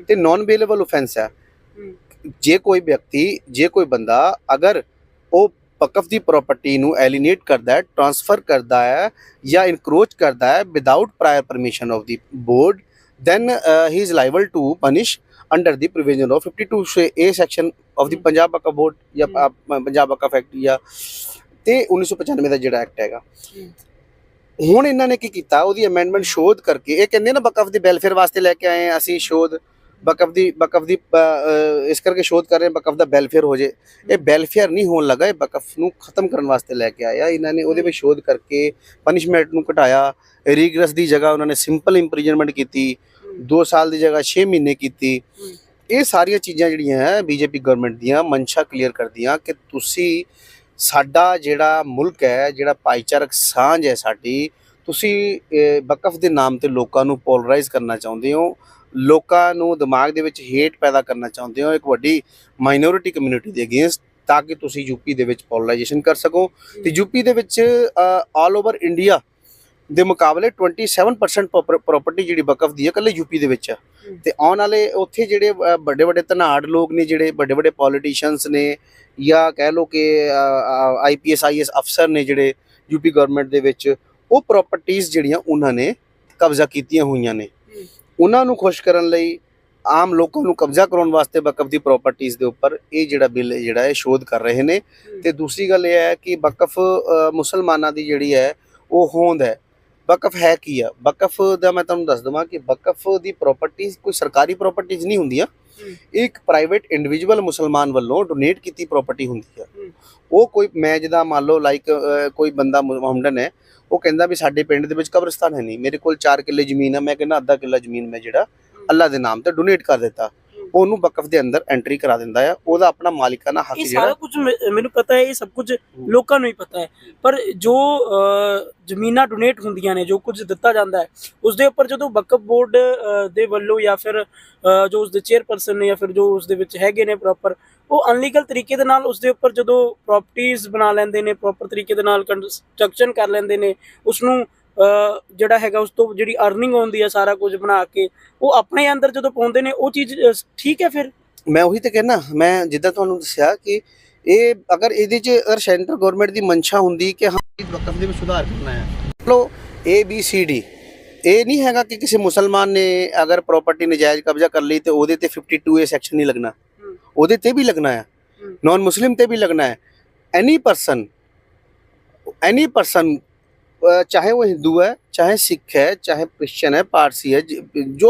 ਤੇ ਨਾਨ ਬੇਲੇਬਲ ਆਫੈਂਸ ਹੈ। ਜੇ ਕੋਈ ਵਿਅਕਤੀ ਜੇ ਕੋਈ ਬੰਦਾ ਅਗਰ ਉਹ ਵਕਫ ਦੀ ਪ੍ਰਾਪਰਟੀ ਨੂੰ ਐਲੀਨੇਟ ਕਰਦਾ ਹੈ ਟ੍ਰਾਂਸਫਰ ਕਰਦਾ ਹੈ ਜਾਂ ਇਨਕਰੋਚ ਕਰਦਾ ਹੈ without prior permission of the board then uh, he is liable to punish under the provision of 52 say a section of the Punjab Waqf Board ਜਾਂ ਪ- ਪ- Punjab Waqf Act ਜਾਂ ਤੇ 1995 ਦਾ ਜਿਹੜਾ ਐਕਟ ਹੈਗਾ ਹੁਣ ਇਹਨਾਂ ਨੇ ਕੀ ਕੀਤਾ ਉਹਦੀ ਅਮੈਂਡਮੈਂਟ ਸ਼ੋਧ ਕਰਕੇ ਇਹ ਕਹਿੰਦੇ ਨਾ ਵਕਫ ਦੀ ਵੈਲਫੇਅਰ ਵਾਸਤੇ ਲੈ ਕੇ ਆਏ ਹਾਂ ਅਸੀਂ ਸ਼ੋਧ ਬਕਫ ਦੀ ਬਕਫ ਦੀ ਇਸ ਕਰਕੇ ਸ਼ੋਧ ਕਰ ਰਹੇ ਬਕਫ ਦਾ ਵੈਲਫੇਅਰ ਹੋ ਜੇ। ਇਹ ਵੈਲਫੇਅਰ ਨਹੀਂ ਹੋਣ ਲੱਗਾ, ਇਹ ਬਕਫ ਨੂੰ ਖਤਮ ਕਰਨ ਵਾਸਤੇ ਲੈ ਕੇ ਆਇਆ। ਇਹਨਾਂ ਨੇ ਉਹਦੇ ਵਿੱਚ ਸ਼ੋਧ ਕਰਕੇ ਪਨਿਸ਼ਮੈਂਟ ਨੂੰ ਘਟਾਇਆ। ਰੀਗਰਸ ਦੀ ਜਗ੍ਹਾ ਉਹਨਾਂ ਨੇ ਸਿੰਪਲ ਇੰਪ੍ਰੀਜ਼ਨਮੈਂਟ ਕੀਤੀ। 2 ਸਾਲ ਦੀ ਜਗ੍ਹਾ 6 ਮਹੀਨੇ ਕੀਤੀ। ਇਹ ਸਾਰੀਆਂ ਚੀਜ਼ਾਂ ਜਿਹੜੀਆਂ ਹੈ, ਬੀਜੇਪੀ ਗਵਰਨਮੈਂਟ ਦੀਆਂ ਮਨਸ਼ਾ ਕਲੀਅਰ ਕਰਦੀਆਂ ਕਿ ਤੁਸੀਂ ਸਾਡਾ ਜਿਹੜਾ ਮੁਲਕ ਹੈ, ਜਿਹੜਾ ਭਾਈਚਾਰਕ ਸਾਂਝ ਹੈ ਸਾਡੀ, ਤੁਸੀਂ ਬਕਫ ਦੇ ਨਾਮ ਤੇ ਲੋਕਾਂ ਨੂੰ ਪੋਲਰਾਈਜ਼ ਕਰਨਾ ਚਾਹੁੰਦੇ ਹੋ। ਲੋਕਾਂ ਨੂੰ ਦਿਮਾਗ ਦੇ ਵਿੱਚ ਹੇਟ ਪੈਦਾ ਕਰਨਾ ਚਾਹੁੰਦੇ ਹੋ ਇੱਕ ਵੱਡੀ ਮਾਈਨੋਰਿਟੀ ਕਮਿਊਨਿਟੀ ਦੇ ਅਗੇਂਸਟ ਤਾਂ ਕਿ ਤੁਸੀਂ ਯੂਪੀ ਦੇ ਵਿੱਚ ਪੋਲਰਾਈਜੇਸ਼ਨ ਕਰ ਸਕੋ। ਤੇ ਯੂਪੀ ਦੇ ਵਿੱਚ ਆਲ ਓਵਰ ਇੰਡੀਆ ਦੇ ਮੁਕਾਬਲੇ 27% ਪ੍ਰਾਪਰਟੀ ਜਿਹੜੀ ਵਕਫ ਦੀ ਹੈ ਕੱਲੇ ਯੂਪੀ ਦੇ ਵਿੱਚ ਆ। ਤੇ ਆਉਣ ਵਾਲੇ ਉੱਥੇ ਜਿਹੜੇ ਵੱਡੇ ਵੱਡੇ ਧਨਾੜ ਲੋਕ ਨੇ ਜਿਹੜੇ ਵੱਡੇ ਵੱਡੇ ਪੋਲੀਟੀਸ਼ੀਅਨਸ ਨੇ ਜਾਂ ਕਹਿ ਲਓ ਕਿ ਆਈਪੀਐਸ ਆਈਐਸ ਅਫਸਰ ਨੇ ਜਿਹੜੇ ਯੂਪੀ ਗਵਰਨਮੈਂਟ ਦੇ ਵਿੱਚ ਉਹ ਪ੍ਰਾਪਰਟੀਆਂ ਜਿਹੜੀਆਂ ਉਹਨਾਂ ਨੇ ਕਬਜ਼ਾ ਕੀਤੀਆਂ ਹੋਈਆਂ ਨੇ। ਉਹਨਾਂ ਨੂੰ ਖੁਸ਼ ਕਰਨ ਲਈ ਆਮ ਲੋਕਾਂ ਨੂੰ ਕਬਜ਼ਾ ਕਰਾਉਣ ਵਾਸਤੇ ਵਕਫ ਦੀ ਪ੍ਰਾਪਰਟੀਆਂ ਦੇ ਉੱਪਰ ਇਹ ਜਿਹੜਾ ਬਿੱਲ ਜਿਹੜਾ ਹੈ ਸ਼ੋਧ ਕਰ ਰਹੇ ਨੇ। ਤੇ ਦੂਸਰੀ ਗੱਲ ਇਹ ਹੈ ਕਿ ਵਕਫ ਅ, ਮੁਸਲਮਾਨਾਂ ਦੀ ਜਿਹੜੀ ਹੈ ਉਹ ਹੋਂਦ ਹੈ। ਵਕਫ ਹੈ ਕੀ ਆ? ਵਕਫ ਦਾ ਮੈਂ ਤੁਹਾਨੂੰ ਦੱਸ ਦਵਾਂ ਕਿ ਵਕਫ ਦੀ ਪ੍ਰਾਪਰਟੀ ਕੋਈ ਸਰਕਾਰੀ ਪ੍ਰਾਪਰਟੀਆਂ ਨਹੀਂ ਹੁੰਦੀਆਂ। ਇੱਕ ਪ੍ਰਾਈਵੇਟ ਇੰਡੀਵਿਜੂਅਲ ਮੁਸਲਮਾਨ ਵੱਲੋਂ ਡੋਨੇਟ ਕੀਤੀ ਪ੍ਰਾਪਰਟੀ ਹੁੰਦੀ ਆ। ਉਹ ਕੋਈ ਮੈਂ ਜਿਹਦਾ ਮੰਨ ਲਓ ਲਾਈਕ ਕੋਈ ਬੰਦਾ ਮੁਹੰਮਦਨ ਹੈ ਉਹ ਕਹਿੰਦਾ ਵੀ ਸਾਡੇ ਪਿੰਡ ਦੇ ਵਿੱਚ ਕਬਰਸਤਾਨ ਹੈ ਨਹੀਂ। ਮੇਰੇ ਕੋਲ 4 ਕਿੱਲੇ ਜ਼ਮੀਨ ਹੈ ਮੈਂ ਕਹਿੰਦਾ ਅੱਧਾ ਕਿੱਲਾ ਜ਼ਮੀਨ ਮੈਂ ਜਿਹੜਾ ਅੱਲਾ ਦੇ ਨਾਮ ਤੇ ਡੋਨੇਟ ਕਰ ਦਿੱਤਾ। ਉਹਨੂੰ ਵਕਫ ਦੇ ਅੰਦਰ ਐਂਟਰੀ ਕਰਾ ਦਿੰਦਾ ਆ। ਉਹਦਾ ਆਪਣਾ ਮਾਲਿਕਾਨਾ ਹੱਕ ਇਹ ਜਿਹੜਾ ਸਾਰਾ ਕੁਝ ਮੈਨੂੰ ਪਤਾ ਹੈ ਇਹ ਸਭ ਕੁਝ ਲੋਕਾਂ ਨੂੰ ਹੀ ਪਤਾ ਹੈ। ਪਰ ਜੋ ਜ਼ਮੀਨਾਂ ਡੋਨੇਟ ਹੁੰਦੀਆਂ ਨੇ ਜੋ ਕੁਝ ਦਿੱਤਾ ਜਾਂਦਾ ਹੈ ਉਸ ਦੇ ਉੱਪਰ ਜਦੋਂ ਵਕਫ ਬੋਰਡ ਦੇ ਵੱਲੋਂ ਜਾਂ ਫਿਰ ਜੋ ਉਸ ਦੇ ਚੇਅਰਪਰਸਨ ਨੇ ਜਾਂ ਫਿਰ ਜੋ ਉਸ ਦੇ ਵਿੱਚ ਹੈਗੇ ਨੇ ਪ੍ਰੋਪਰ ਉਹ ਅਨਲੀਗਲ ਤਰੀਕੇ ਦੇ ਨਾਲ ਉਸ ਦੇ ਉੱਪਰ ਜਦੋਂ ਪ੍ਰਾਪਰਟੀਆਂ ਬਣਾ ਲੈਂਦੇ ਨੇ ਪ੍ਰੋਪਰ ਤਰੀਕੇ ਦੇ ਨਾਲ ਕੰਸਟਰਕਸ਼ਨ ਕਰ ਲੈਂਦੇ ਨੇ ਉਸ ਨੂੰ ਜਿਹੜਾ ਹੈਗਾ ਉਸ ਤੋਂ ਜਿਹੜੀ ਅਰਨਿੰਗ ਹੁੰਦੀ ਹੈ ਸਾਰਾ ਕੁਝ ਬਣਾ ਕੇ, ਉਹ ਆਪਣੇ ਅੰਦਰ ਜਦੋਂ ਪਾਉਂਦੇ ਨੇ, ਉਹ ਚੀਜ਼ ਠੀਕ ਹੈ ਫਿਰ? ਮੈਂ ਉਹੀ ਤੇ ਕਹਿਣਾ ਮੈਂ ਜਿੱਦਾਂ ਤੁਹਾਨੂੰ ਦੱਸਿਆ ਕਿ ਇਹ ਅਗਰ ਇਹਦੇ 'ਚ ਅਗਰ ਸੈਂਟਰ ਗਵਰਨਮੈਂਟ ਦੀ ਮਨਸ਼ਾ ਹੁੰਦੀ ਕਿ ਹਾਂ ਇਸ ਵਕਫ ਦੇ ਵਿੱਚ ਸੁਧਾਰ ਕਰਨਾ ਹੈ ਲੋ ਏ ਬੀ ਸੀ ਡੀ ਇਹ ਨਹੀਂ ਹੈਗਾ ਕਿ ਕਿਸੇ ਮੁਸਲਮਾਨ ਨੇ ਅਗਰ ਪ੍ਰਾਪਰਟੀ ਨਜਾਇਜ਼ ਕਬਜ਼ਾ ਕਰ ਲਈ ਤੇ ਉਹਦੇ ਤੇ 52 ਏ ਸੈਕਸ਼ਨ ਨਹੀਂ ਲੱਗਣਾ। ਉਹਦੇ ਤੇ ਵੀ ਲੱਗਣਾ ਹੈ। ਨਾਨ ਮੁਸਲਿਮ ਤੇ ਵੀ ਲੱਗਣਾ ਹੈ। ਐਨੀ ਪਰਸਨ ਐਨੀ ਪਰਸਨ ਚਾਹੇ ਉਹ ਹਿੰਦੂ ਹੈ ਚਾਹੇ ਸਿੱਖ ਹੈ ਚਾਹੇ ਕ੍ਰਿਸਚੀਅਨ ਹੈ ਪਾਰਸੀ ਹੈ ਜ-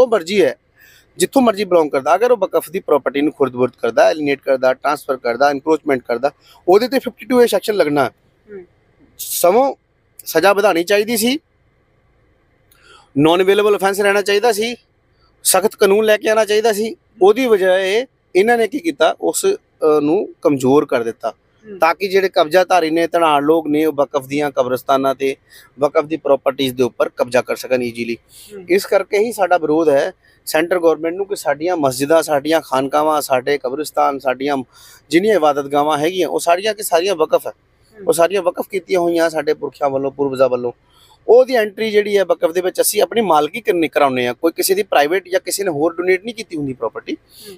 ਮਰਜ਼ੀ ਹੈ ਜਿੱਥੋਂ ਮਰਜ਼ੀ ਬਿਲੋਂਗ ਕਰਦਾ। ਅਗਰ ਉਹ ਵਕਫ ਦੀ ਪ੍ਰਾਪਰਟੀ ਨੂੰ ਖੁਰਦ-ਬੁਰਦ ਕਰਦਾ ਐਲੀਨੇਟ ਕਰਦਾ ਟ੍ਰਾਂਸਫਰ ਕਰਦਾ ਇਨਕਰੋਚਮੈਂਟ ਕਰਦਾ ਉਹਦੇ ਤੇ 52 ਏ ਸੈਕਸ਼ਨ ਲੱਗਣਾ। ਸਮੋ ਸਜ਼ਾ ਵਧਾਣੀ ਚਾਹੀਦੀ ਸੀ। ਨਾਨ ਅਵੇਲੇਬਲ ਅਫੈਂਸ ਰਹਿਣਾ ਚਾਹੀਦਾ ਸੀ। ਸਖਤ ਕਾਨੂੰਨ ਲੈ ਕੇ ਆਉਣਾ ਚਾਹੀਦਾ ਸੀ। ਉਹਦੀ ਬਜਾਏ ਇਹਨਾਂ ਨੇ ਕੀ ਕੀਤਾ? ਉਸ ਨੂੰ ਕਮਜ਼ੋਰ ਕਰ ਦਿੱਤਾ। ਤਾਂ ਕਿ ਜਿਹੜੇ ਕਬਜ਼ਾਧਾਰੀ ਨੇ ਧਨਾੜ ਲੋਕ ਨੇ ਉਹ ਵਕਫ ਦੀਆਂ ਕਬਰਸਤਾਨਾਂ ਤੇ ਵਕਫ ਦੀ ਪ੍ਰਾਪਰਟੀਆਂ ਦੇ ਉੱਪਰ ਕਬਜ਼ਾ ਕਰ ਸਕਣ ਈਜ਼ੀਲੀ। ਇਸ ਕਰਕੇ ਹੀ ਸਾਡਾ ਵਿਰੋਧ ਹੈ ਸੈਂਟਰ ਗਵਰਨਮੈਂਟ ਨੂੰ ਕਿ ਸਾਡੀਆਂ ਮਸਜਿਦਾਂ ਸਾਡੀਆਂ ਖਾਨਕਾਵਾਂ ਸਾਡੇ ਕਬਰਸਤਾਨ ਸਾਡੀਆਂ ਜਿੰਨੀਆਂ ਇਬਾਦਤਗਾਹਾਂ ਹੈਗੀਆਂ ਉਹ ਸਾਰੀਆਂ ਕਿ ਸਾਰੀਆਂ ਵਕਫ ਹੈ। ਉਹ ਸਾਰੀਆਂ ਵਕਫ ਕੀਤੀਆਂ ਹੋਈਆਂ ਸਾਡੇ ਪੁਰਖਿਆਂ ਵੱਲੋਂ ਪੂਰਵਜਾਂ ਵੱਲੋਂ। ਉਹਦੀ ਐਂਟਰੀ ਜਿਹੜੀ ਹੈ ਵਕਫ ਦੇ ਵਿੱਚ ਅਸੀਂ ਆਪਣੀ ਮਾਲਕੀ ਕਰਨੀ ਕਰਾਉਂਦੇ ਆ ਕੋਈ ਕਿਸੇ ਦੀ ਪ੍ਰਾਈਵੇਟ ਜਾਂ ਕਿਸੇ ਨੇ ਹੋਰ ਡੋਨੇਟ ਨਹੀਂ ਕੀਤੀ ਹੁੰਦੀ ਪ੍ਰਾਪਰਟੀ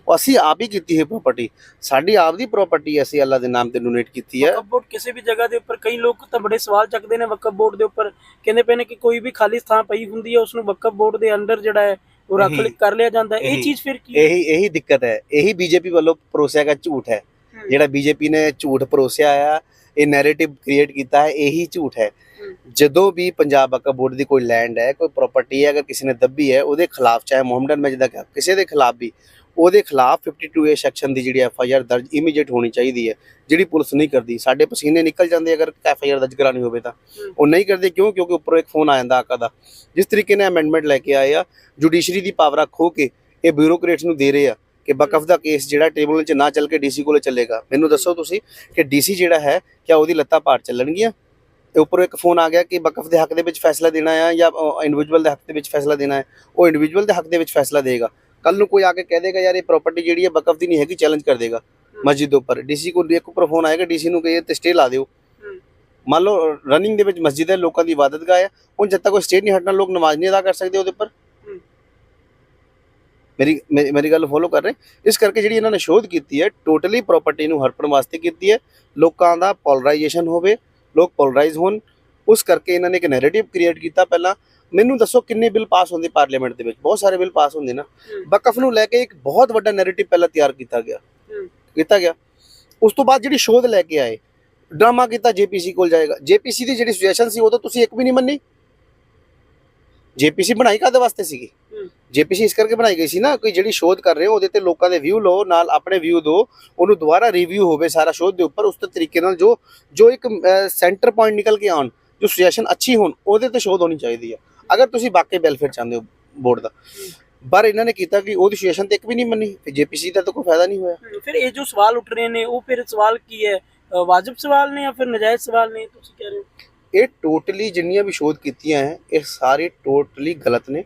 ਉਹ ਅਸੀਂ ਆਪ ਹੀ ਕੀਤੀ ਹੈ ਪ੍ਰਾਪਰਟੀ ਸਾਡੀ ਆਪ ਦੀ ਪ੍ਰਾਪਰਟੀ ਅਸੀਂ ਅੱਲਾ ਦੇ ਨਾਮ ਤੇ ਡੋਨੇਟ ਕੀਤੀ ਹੈ। ਵਕਫ ਬੋਰਡ ਕਿਸੇ ਵੀ ਜਗ੍ਹਾ ਦੇ ਉੱਪਰ ਕਈ ਲੋਕ ਤਾਂ ਬੜੇ ਸਵਾਲ ਚੱਕਦੇ ਨੇ ਵਕਫ ਬੋਰਡ ਦੇ ਉੱਪਰ। ਕਹਿੰਦੇ ਪਏ ਨੇ ਕਿ ਕੋਈ ਵੀ ਖਾਲੀ ਥਾਂ ਪਈ ਹੁੰਦੀ ਹੈ ਉਸ ਨੂੰ ਵਕਫ ਬੋਰਡ ਦੇ ਅੰਡਰ ਜਿਹੜਾ ਹੈ ਉਹ ਰੱਖ ਕਰ ਲਿਆ ਜਾਂਦਾ ਇਹ ਚੀਜ਼ ਫਿਰ ਕੀ ਇਹੀ ਇਹੀ ਦਿੱਕਤ ਹੈ। ਇਹੀ ਬੀਜੇਪੀ ਵੱਲੋਂ ਪਰੋਸਿਆ ਗਿਆ ਝੂਠ ਹੈ। ਹੂੰ। ਜਿਹੜਾ ਬੀਜੇਪੀ ਨੇ ਝੂਠ ਪਰੋਸਿਆ ਆ ਇਹ ਨੈਰੇਟਿਵ ਕ੍ਰੀਏਟ ਕੀਤਾ ਹੈ, ਇਹੀ ਝੂਠ ਹੈ। ਜਦੋਂ ਵੀ ਪੰਜਾਬ ਵਕਫ ਬੋਰਡ ਦੀ ਕੋਈ ਲੈਂਡ ਹੈ, ਕੋਈ ਪ੍ਰਾਪਰਟੀ ਹੈ, ਅਗਰ ਕਿਸੇ ਨੇ ਦੱਬੀ ਹੈ, ਉਹਦੇ ਖਿਲਾਫ, ਚਾਹੇ ਮੁਹੰਮਦਨ ਮੈਂ ਜਿੱਦਾਂ ਕਿਸੇ ਦੇ ਖਿਲਾਫ ਵੀ, ਉਹਦੇ ਖਿਲਾਫ 52 ਏ ਸੈਕਸ਼ਨ ਦੀ ਜਿਹੜੀ ਐਫ ਆਈ ਆਰ ਦਰਜ ਇਮੀਡੀਏਟ ਹੋਣੀ ਚਾਹੀਦੀ ਹੈ, ਜਿਹੜੀ ਪੁਲਿਸ ਨਹੀਂ ਕਰਦੀ। ਸਾਡੇ ਪਸੀਨੇ ਨਿਕਲ ਜਾਂਦੇ ਅਗਰ ਐਫ ਆਈ ਆਰ ਦਰਜ ਕਰਾਣੀ ਹੋਵੇ ਤਾਂ। ਉਹ ਨਹੀਂ ਕਰਦੇ ਕਿਉਂ? ਕਿਉਂਕਿ ਉੱਪਰੋਂ ਇੱਕ ਫੋਨ ਆ ਜਾਂਦਾ ਆਕਾ ਦਾ। ਜਿਸ ਤਰੀਕੇ ਨਾਲ ਅਮੈਂਡਮੈਂਟ ਲੈ ਕੇ ਆਏ ਆ ਜੁਡੀਸ਼ਰੀ ਦੀ ਪਾਵਰ ਖੋ ਕੇ ਇਹ ਬਿਊਰੋਕ੍ਰੇਟਸ ਨੂੰ ਦੇ ਰਹੇ ਆ। ਕਿ ਵਕਫ ਦਾ ਕੇਸ ਜਿਹੜਾ ਟੇਬਲ 'ਚ ਨਾ ਚੱਲ ਕੇ ਡੀਸੀ ਕੋਲੇ ਚੱਲੇਗਾ। ਮੈਨੂੰ ਦੱਸੋ ਤੁਸੀਂ ਕਿ ਡੀਸੀ ਜਿਹੜਾ ਹੈ ਕਿਆ ਉਹਦੀ ਲੱਤਾਂ ਪਾਰ ਚੱਲਣਗੀਆਂ? ਤੇ ਉੱਪਰੋਂ ਇੱਕ ਫੋਨ ਆ ਗਿਆ ਕਿ ਵਕਫ ਦੇ ਹੱਕ ਦੇ ਵਿੱਚ ਫੈਸਲਾ ਦੇਣਾ ਹੈ ਜਾਂ ਇੰਡੀਵਿਜੂਅਲ ਦੇ ਹੱਕ ਦੇ ਵਿੱਚ ਫੈਸਲਾ ਦੇਣਾ ਹੈ। ਉਹ ਇੰਡੀਵਿਜੂਅਲ ਦੇ ਹੱਕ ਦੇ ਵਿੱਚ ਫੈਸਲਾ ਦੇਗਾ। ਕੱਲ ਨੂੰ ਕੋਈ ਆ ਕੇ ਕਹਿ ਦੇਗਾ ਯਾਰ ਇਹ ਪ੍ਰਾਪਰਟੀ ਜਿਹੜੀ ਹੈ ਵਕਫ ਦੀ ਨਹੀਂ ਹੈਗੀ ਚੈਲੰਜ ਕਰ ਦੇਗਾ ਮਸਜਿਦ ਉੱਪਰ। ਡੀਸੀ ਕੋਲ ਇੱਕ ਉੱਪਰ ਫੋਨ ਆਏਗਾ ਡੀਸੀ ਨੂੰ ਕਹੇ ਤੇ ਸਟੇ ਲਾ ਦਿਓ। ਮੰਨ ਲਓ ਰਨਿੰਗ ਦੇ ਵਿੱਚ ਮਸਜਿਦ ਹੈ ਲੋਕਾਂ ਦੀ ਇਬਾਦਤਗਾਹ ਹੈ। ਹੁਣ ਜਦ ਤੱਕ ਕੋਈ ਸਟੇ ਨਹੀਂ ਹਟਣਾ ਲੋਕ ਨਮਾਜ਼ ਨਹੀਂ ਅਦਾ ਕਰ ਸਕਦੇ ਉਹਦੇ ਉੱਪਰ। ਮੇਰੀ ਮੇਰੀ- ਗੱਲ ਫੋਲੋ ਕਰ ਰਹੇ? ਇਸ ਕਰਕੇ ਜਿਹੜੀ ਇਹਨਾਂ ਨੇ ਸ਼ੋਧ ਕੀਤੀ ਹੈ ਟੋਟਲੀ ਪ੍ਰਾਪਰਟੀ ਨੂੰ ਹੜਪਣ ਵਾਸਤੇ ਕੀਤੀ ਹੈ। ਲੋਕਾਂ ਦਾ ਪੋਲਰਾਈਜੇਸ਼ਨ ਹੋਵੇ ਲੋਕ ਪੋਲਰਾਈਜ਼ ਹੋਣ। ਉਸ ਕਰਕੇ ਇਹਨਾਂ ਨੇ ਇੱਕ ਨੈਰੇਟਿਵ ਕ੍ਰੀਏਟ ਕੀਤਾ ਪਹਿਲਾਂ। ਮੈਨੂੰ ਦੱਸੋ ਕਿੰਨੇ ਬਿੱਲ ਪਾਸ ਹੁੰਦੇ ਪਾਰਲੀਮੈਂਟ ਦੇ ਵਿੱਚ? ਬਹੁਤ ਸਾਰੇ ਬਿੱਲ ਪਾਸ ਹੁੰਦੇ ਨਾ। ਵਕਫ ਨੂੰ ਲੈ ਕੇ ਇੱਕ ਬਹੁਤ ਵੱਡਾ ਨੈਰੇਟਿਵ ਪਹਿਲਾਂ ਤਿਆਰ ਕੀਤਾ ਗਿਆ। ਕੀਤਾ ਗਿਆ। ਉਸ ਤੋਂ ਬਾਅਦ ਜਿਹੜੀ ਸ਼ੋਧ ਲੈ ਕੇ ਆਏ ਡਰਾਮਾ ਕੀਤਾ ਜੇਪੀਸੀ ਕੋਲ ਜਾਏਗਾ। ਜੇਪੀਸੀ ਦੀ ਜਿਹੜੀ ਸੁਜੈਸ਼ਨ ਸੀ ਉਹ ਤਾਂ ਤੁਸੀਂ ਇੱਕ ਵੀ ਨਹੀਂ ਮੰਨੀ। ਜੇਪੀਸੀ ਬਣਾਈ ਕਾਦੇ ਵਾਸਤੇ ਸੀਗੀ। ਜੇਪੀਸੀ ਇਸ ਕਰਕੇ ਬਣਾਈ ਗਈ ਸੀ ਨਾ ਕੋਈ ਜਿਹੜੀ ਸ਼ੋਧ ਕਰ ਰਹੇ ਹੋ ਉਹਦੇ ਤੇ ਲੋਕਾਂ ਦੇ ਵਿਊ ਲਓ ਨਾਲ ਆਪਣੇ ਵਿਊ ਦਿਓ ਉਹਨੂੰ ਦੁਬਾਰਾ ਰਿਵਿਊ ਹੋਵੇ ਸਾਰਾ ਸ਼ੋਧ ਦੇ ਉੱਪਰ ਉਸ ਤਰੀਕੇ ਨਾਲ ਜੋ ਜੋ ਇੱਕ ਸੈਂਟਰ ਪੁਆਇੰਟ ਨਿਕਲ ਕੇ ਆਉਣ ਜੋ ਸੁਜੈਸ਼ਨ ਅੱਛੀ ਹੋਣ ਉਹਦੇ ਤੇ ਸ਼ੋਧ ਹੋਣੀ ਚਾਹੀਦੀ ਹੈ। ਅਗਰ ਤੁਸੀਂ ਬਾਕੀ ਵੈਲਫੇਅਰ ਚਾਹੁੰਦੇ ਹੋ ਬੋਰਡ ਦਾ। ਪਰ ਇਹਨਾਂ ਨੇ ਕੀਤਾ ਕਿ ਉਹਦੀ ਸੁਜੈਸ਼ਨ ਤੇ ਇੱਕ ਵੀ ਨਹੀਂ ਮੰਨੀ ਤੇ ਜੇਪੀਸੀ ਦਾ ਤਾਂ ਕੋਈ ਫਾਇਦਾ ਨਹੀਂ ਹੋਇਆ। ਫਿਰ ਇਹ ਜੋ ਸਵਾਲ ਉੱਠ ਰਹੇ ਨੇ ਉਹ ਫਿਰ ਸਵਾਲ ਕੀ ਹੈ? ਵਾਜਬ ਸਵਾਲ ਨੇ ਜਾਂ ਫਿਰ ਨਜਾਇਜ਼ ਸਵਾਲ ਨੇ ਤੁਸੀਂ ਕਹਿ ਰਹੇ ਹੋ? ਇਹ ਟੋਟਲੀ ਜਿੰਨੀਆਂ ਵੀ ਸ਼ੋਧ ਕੀਤੀਆਂ ਹੈ ਇਹ ਸਾਰੇ ਟੋਟਲੀ ਗਲਤ ਨੇ।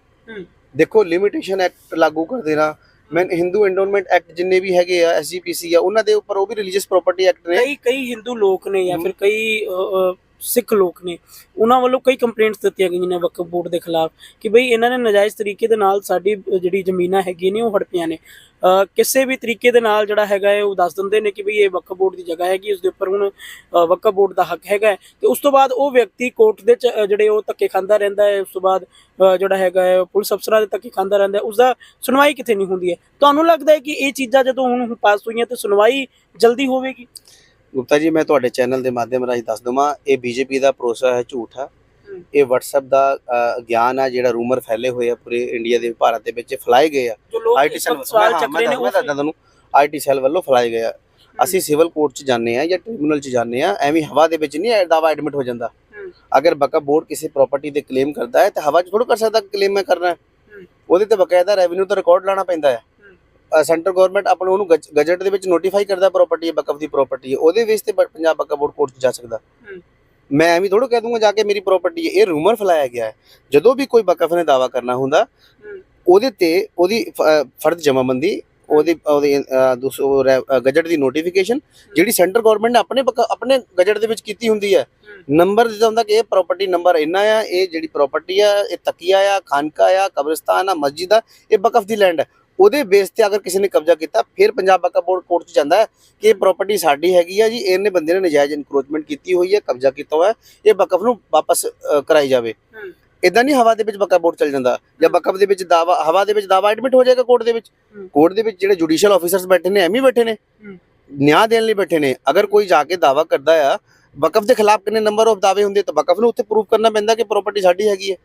ਦੇਖੋ ਲਿਮਿਟੇਸ਼ਨ ਐਕਟ ਲਾਗੂ ਕਰ ਦੇਣਾ ਮੈਂ ਹਿੰਦੂ ਐਂਡੋਨਮੈਂਟ ਐਕਟ ਜਿੰਨੇ ਵੀ ਹੈਗੇ ਆ ਐਸਜੀਪੀਸੀ ਆ ਉਹਨਾਂ ਦੇ ਉੱਪਰ ਉਹ ਵੀ ਰਿਲੀਜੀਅਸ ਪ੍ਰਾਪਰਟੀ ਐਕਟ ਨੇ ਕਈ ਕਈ ਹਿੰਦੂ ਲੋਕ ਨੇ ਜਾਂ। ਫਿਰ ਕਈ ਸਿੱਖ ਲੋਕ ਨੇ ਉਹਨਾਂ ਵੱਲੋਂ ਕਈ ਕੰਪਲੇਂਟਸ ਦਿੱਤੀਆਂ ਗਈਆਂ ਨੇ ਵਕਫ ਬੋਰਡ ਦੇ ਖਿਲਾਫ ਕਿ ਬਈ ਇਹਨਾਂ ਨੇ ਨਾਜਾਇਜ਼ ਤਰੀਕੇ ਦੇ ਨਾਲ ਸਾਡੀ ਜਿਹੜੀ ਜ਼ਮੀਨਾਂ ਹੈਗੀਆਂ ਨੇ ਉਹ ਹੜਪੀਆਂ ਨੇ। ਕਿਸੇ ਵੀ ਤਰੀਕੇ ਦੇ ਨਾਲ ਜਿਹੜਾ ਹੈਗਾ ਹੈ ਉਹ ਦੱਸ ਦਿੰਦੇ ਨੇ ਕਿ ਬਈ ਇਹ ਵਕਫ ਬੋਰਡ ਦੀ ਜਗ੍ਹਾ ਹੈਗੀ ਉਸ ਦੇ ਉੱਪਰ ਹੁਣ ਅ, ਵਕਫ ਬੋਰਡ ਦਾ ਹੱਕ ਹੈਗਾ ਹੈ। ਤੇ ਉਸ ਤੋਂ ਬਾਅਦ ਉਹ ਵਿਅਕਤੀ ਕੋਰਟ ਦੇ ਚ ਜਿਹੜੇ ਉਹ ਧੱਕੇ ਖਾਂਦਾ ਰਹਿੰਦਾ ਹੈ ਉਸ ਤੋਂ ਬਾਅਦ ਜਿਹੜਾ ਹੈਗਾ ਹੈ ਪੁਲਿਸ ਅਫਸਰਾਂ ਦੇ ਧੱਕੇ ਖਾਂਦਾ ਰਹਿੰਦਾ ਹੈ ਉਸ ਦਾ ਸੁਣਵਾਈ ਕਿੱਥੇ ਨਹੀਂ ਹੁੰਦੀ ਹੈ? ਤੁਹਾਨੂੰ ਲੱਗਦਾ ਹੈ ਕਿ ਇਹ ਚੀਜ਼ਾਂ ਜਦੋਂ ਹੁਣ ਪਾਸ ਹੋਈਆਂ ਤੇ ਸੁਣਵਾਈ ਜਲਦੀ ਹੋਵੇਗੀ? ਗੁਪਤਾ ਜੀ ਮੈਂ ਤੁਹਾਡੇ ਚੈਨਲ ਦੇ ਮਾਧਿਅਮ ਰਾਹੀਂ ਦੱਸ ਦਵਾਂ ਇਹ ਬੀਜੇਪੀ ਦਾ ਭਰੋਸਾ ਹੈ ਝੂਠ ਹੈ। ਇਹ WhatsApp ਦਾ ਗਿਆਨ ਆ ਜਿਹੜਾ ਰੂਮਰ ਫੈਲੇ ਹੋਏ ਆ ਪੂਰੇ ਇੰਡੀਆ ਦੇ ਭਾਰਤ ਦੇ ਵਿੱਚ ਫੈਲਾਏ ਗਏ ਆ। ਆਈਟੀ ਸੈੱਲ ਉਹ ਦੱਸਦਾ ਤੁਹਾਨੂੰ ਆਈਟੀ ਸੈੱਲ ਵੱਲੋਂ ਫੈਲਾਏ ਗਏ ਆ। ਅਸੀਂ ਸਿਵਲ ਕੋਰਟ 'ਚ ਜਾਂਦੇ ਆ ਜਾਂ ਟ੍ਰਿਬਿਊਨਲ 'ਚ ਜਾਂਦੇ ਆ ਐਵੇਂ ਹਵਾ ਦੇ ਵਿੱਚ ਨਹੀਂ ਦਾਵਾ ਐਡਮਿਟ ਹੋ ਜਾਂਦਾ। ਅਗਰ ਬਕਾ ਬੋਰਡ ਕਿਸੇ ਪ੍ਰਾਪਰਟੀ ਤੇ ਕਲੇਮ ਕਰਦਾ ਹੈ ਤਾਂ ਹਵਾ 'ਚ ਥੋੜਾ ਕਰ ਸਕਦਾ ਕਲੇਮ ਮੈਂ ਕਰਨਾ। ਉਹਦੇ ਤੇ ਬਕਾਇਦਾ ਰੈਵਨਿਊ ਤਾਂ ਰਿਕਾਰਡ ਲਾਣਾ ਪੈਂਦਾ ਹੈ। ਸੈਂਟਰ ਗਵਰਨਮੈਂਟ ਆਪਣੇ ਉਹਨੂੰ ਗਜਟ ਦੇ ਵਿੱਚ ਨੋਟੀਫਾਈ ਕਰਦਾ ਪ੍ਰਾਪਰਟੀ ਹੈ ਬਕਫ ਦੀ ਪ੍ਰਾਪਰਟੀ ਹੈ ਉਹਦੇ ਬੇਸ ਤੇ ਪੰਜਾਬ ਬਕਾ ਬੋਰਡ ਕੋਰਟ 'ਚ ਜਾ ਸਕਦਾ। ਮੈਂ ਐਵੇਂ ਥੋੜਾ ਕਹਿ ਦੂੰਗਾ ਜਾ ਕੇ ਮੇਰੀ ਪ੍ਰਾਪਰਟੀ ਹੈ ਇਹ ਰੂਮਰ ਫੈਲਾਇਆ ਗਿਆ ਹੈ। ਜਦੋਂ ਵੀ ਕੋਈ ਬਕਫ ਨੇ ਦਾਵਾ ਕਰਨਾ ਹੁੰਦਾ। ਉਹਦੇ ਤੇ ਉਹਦੀ ਫਰਦ ਜਮਾਬੰਦੀ ਉਹਦੀ ਉਹਦੀ ਅ, ਦੂਸ- ਉਹ ਰੈ- ਅ, ਗਜਟ ਦੀ ਨੋਟੀਫਿਕੇਸ਼ਨ ਜਿਹੜੀ ਸੈਂਟਰ ਗਵਰਨਮੈਂਟ ਨੇ ਆਪਣੇ ਆਪਣੇ ਗਜਟ ਦੇ ਵਿੱਚ ਕੀਤੀ ਹੁੰਦੀ ਹੈ। ਨੰਬਰ ਦਿੱਤਾ ਹੁੰਦਾ ਕਿ ਇਹ ਪ੍ਰਾਪਰਟੀ ਨੰਬਰ ਇੰਨਾ ਆ ਇਹ ਜਿਹੜੀ ਪ੍ਰਾਪਰਟੀ ਆ ਇਹ ਤਕੀਆ ਆ ਖਾਨਕਾ ਆ ਕਬਰਸਤਾਨ ਆ ਮਸਜਿਦ ਆ ਇਹ ਬਕਫ ਦੀ ਲੈਂਡ ਹੈ। ਉਹਦੇ ਬੇਸ ਤੇ ਅਗਰ ਕਿਸੇ ਨੇ ਕਬਜ਼ਾ ਕੀਤਾ ਫਿਰ ਪੰਜਾਬ ਬਕਫ ਬੋਰਡ ਕੋਰਟ 'ਚ ਜਾਂਦਾ ਹੈ ਕਿ ਇਹ ਪ੍ਰਾਪਰਟੀ ਸਾਡੀ ਹੈਗੀ ਆ ਜੀ ਇਹਨੇ ਬੰਦੇ ਨੇ ਨਜਾਇਜ਼ ਇਨਕਰੋਚਮੈਂਟ ਕੀਤੀ ਹੋਈ ਹੈ ਕਬਜ਼ਾ ਕੀਤਾ ਹੋਇਆ ਇਹ ਬਕਫ ਨੂੰ ਵਾਪਸ ਕਰਾਈ ਜਾਵੇ। ਇਦਾਂ ਨਹੀਂ ਹਵਾ ਦੇ ਵਿੱਚ ਬਕਫ ਬੋਰਡ ਚੱਲ ਜਾਂਦਾ ਜਾਂ ਬਕਫ ਦੇ ਵਿੱਚ ਦਾਵਾ ਹਵਾ ਦੇ ਵਿੱਚ ਦਾਵਾ ਐਡਮਿਟ ਹੋ ਜਾਏਗਾ ਕੋਰਟ ਦੇ ਵਿੱਚ। ਕੋਰਟ ਦੇ ਵਿੱਚ ਜਿਹੜੇ ਜੁਡੀਸ਼ੀਅਲ ਆਫੀਸਰਸ ਬੈਠੇ ਨੇ ਐਵੇਂ ਬੈਠੇ ਨੇ। ਨਿਆਂ ਦੇਣ ਲਈ ਬੈਠੇ ਨੇ ਅਗਰ ਕੋਈ ਜਾ ਕੇ ਦਾਵਾ ਕਰਦਾ ਆ ਵਕਫ ਦੇ ਖਿਲਾਫ ਕਿੰਨੇ ਨੰਬਰ ਆਫ ਦਾਅਵੇ ਹੁੰਦੇ ਤਾਂ ਵਕਫ ਨੂੰ ਉੱਥੇ ਪ੍ਰੂਫ ਕਰਨਾ ਪੈਂਦਾ ਕਿ ਪ੍ਰਾਪਰਟੀ ਸਾਡੀ ਹੈਗੀ ਹੂੰ।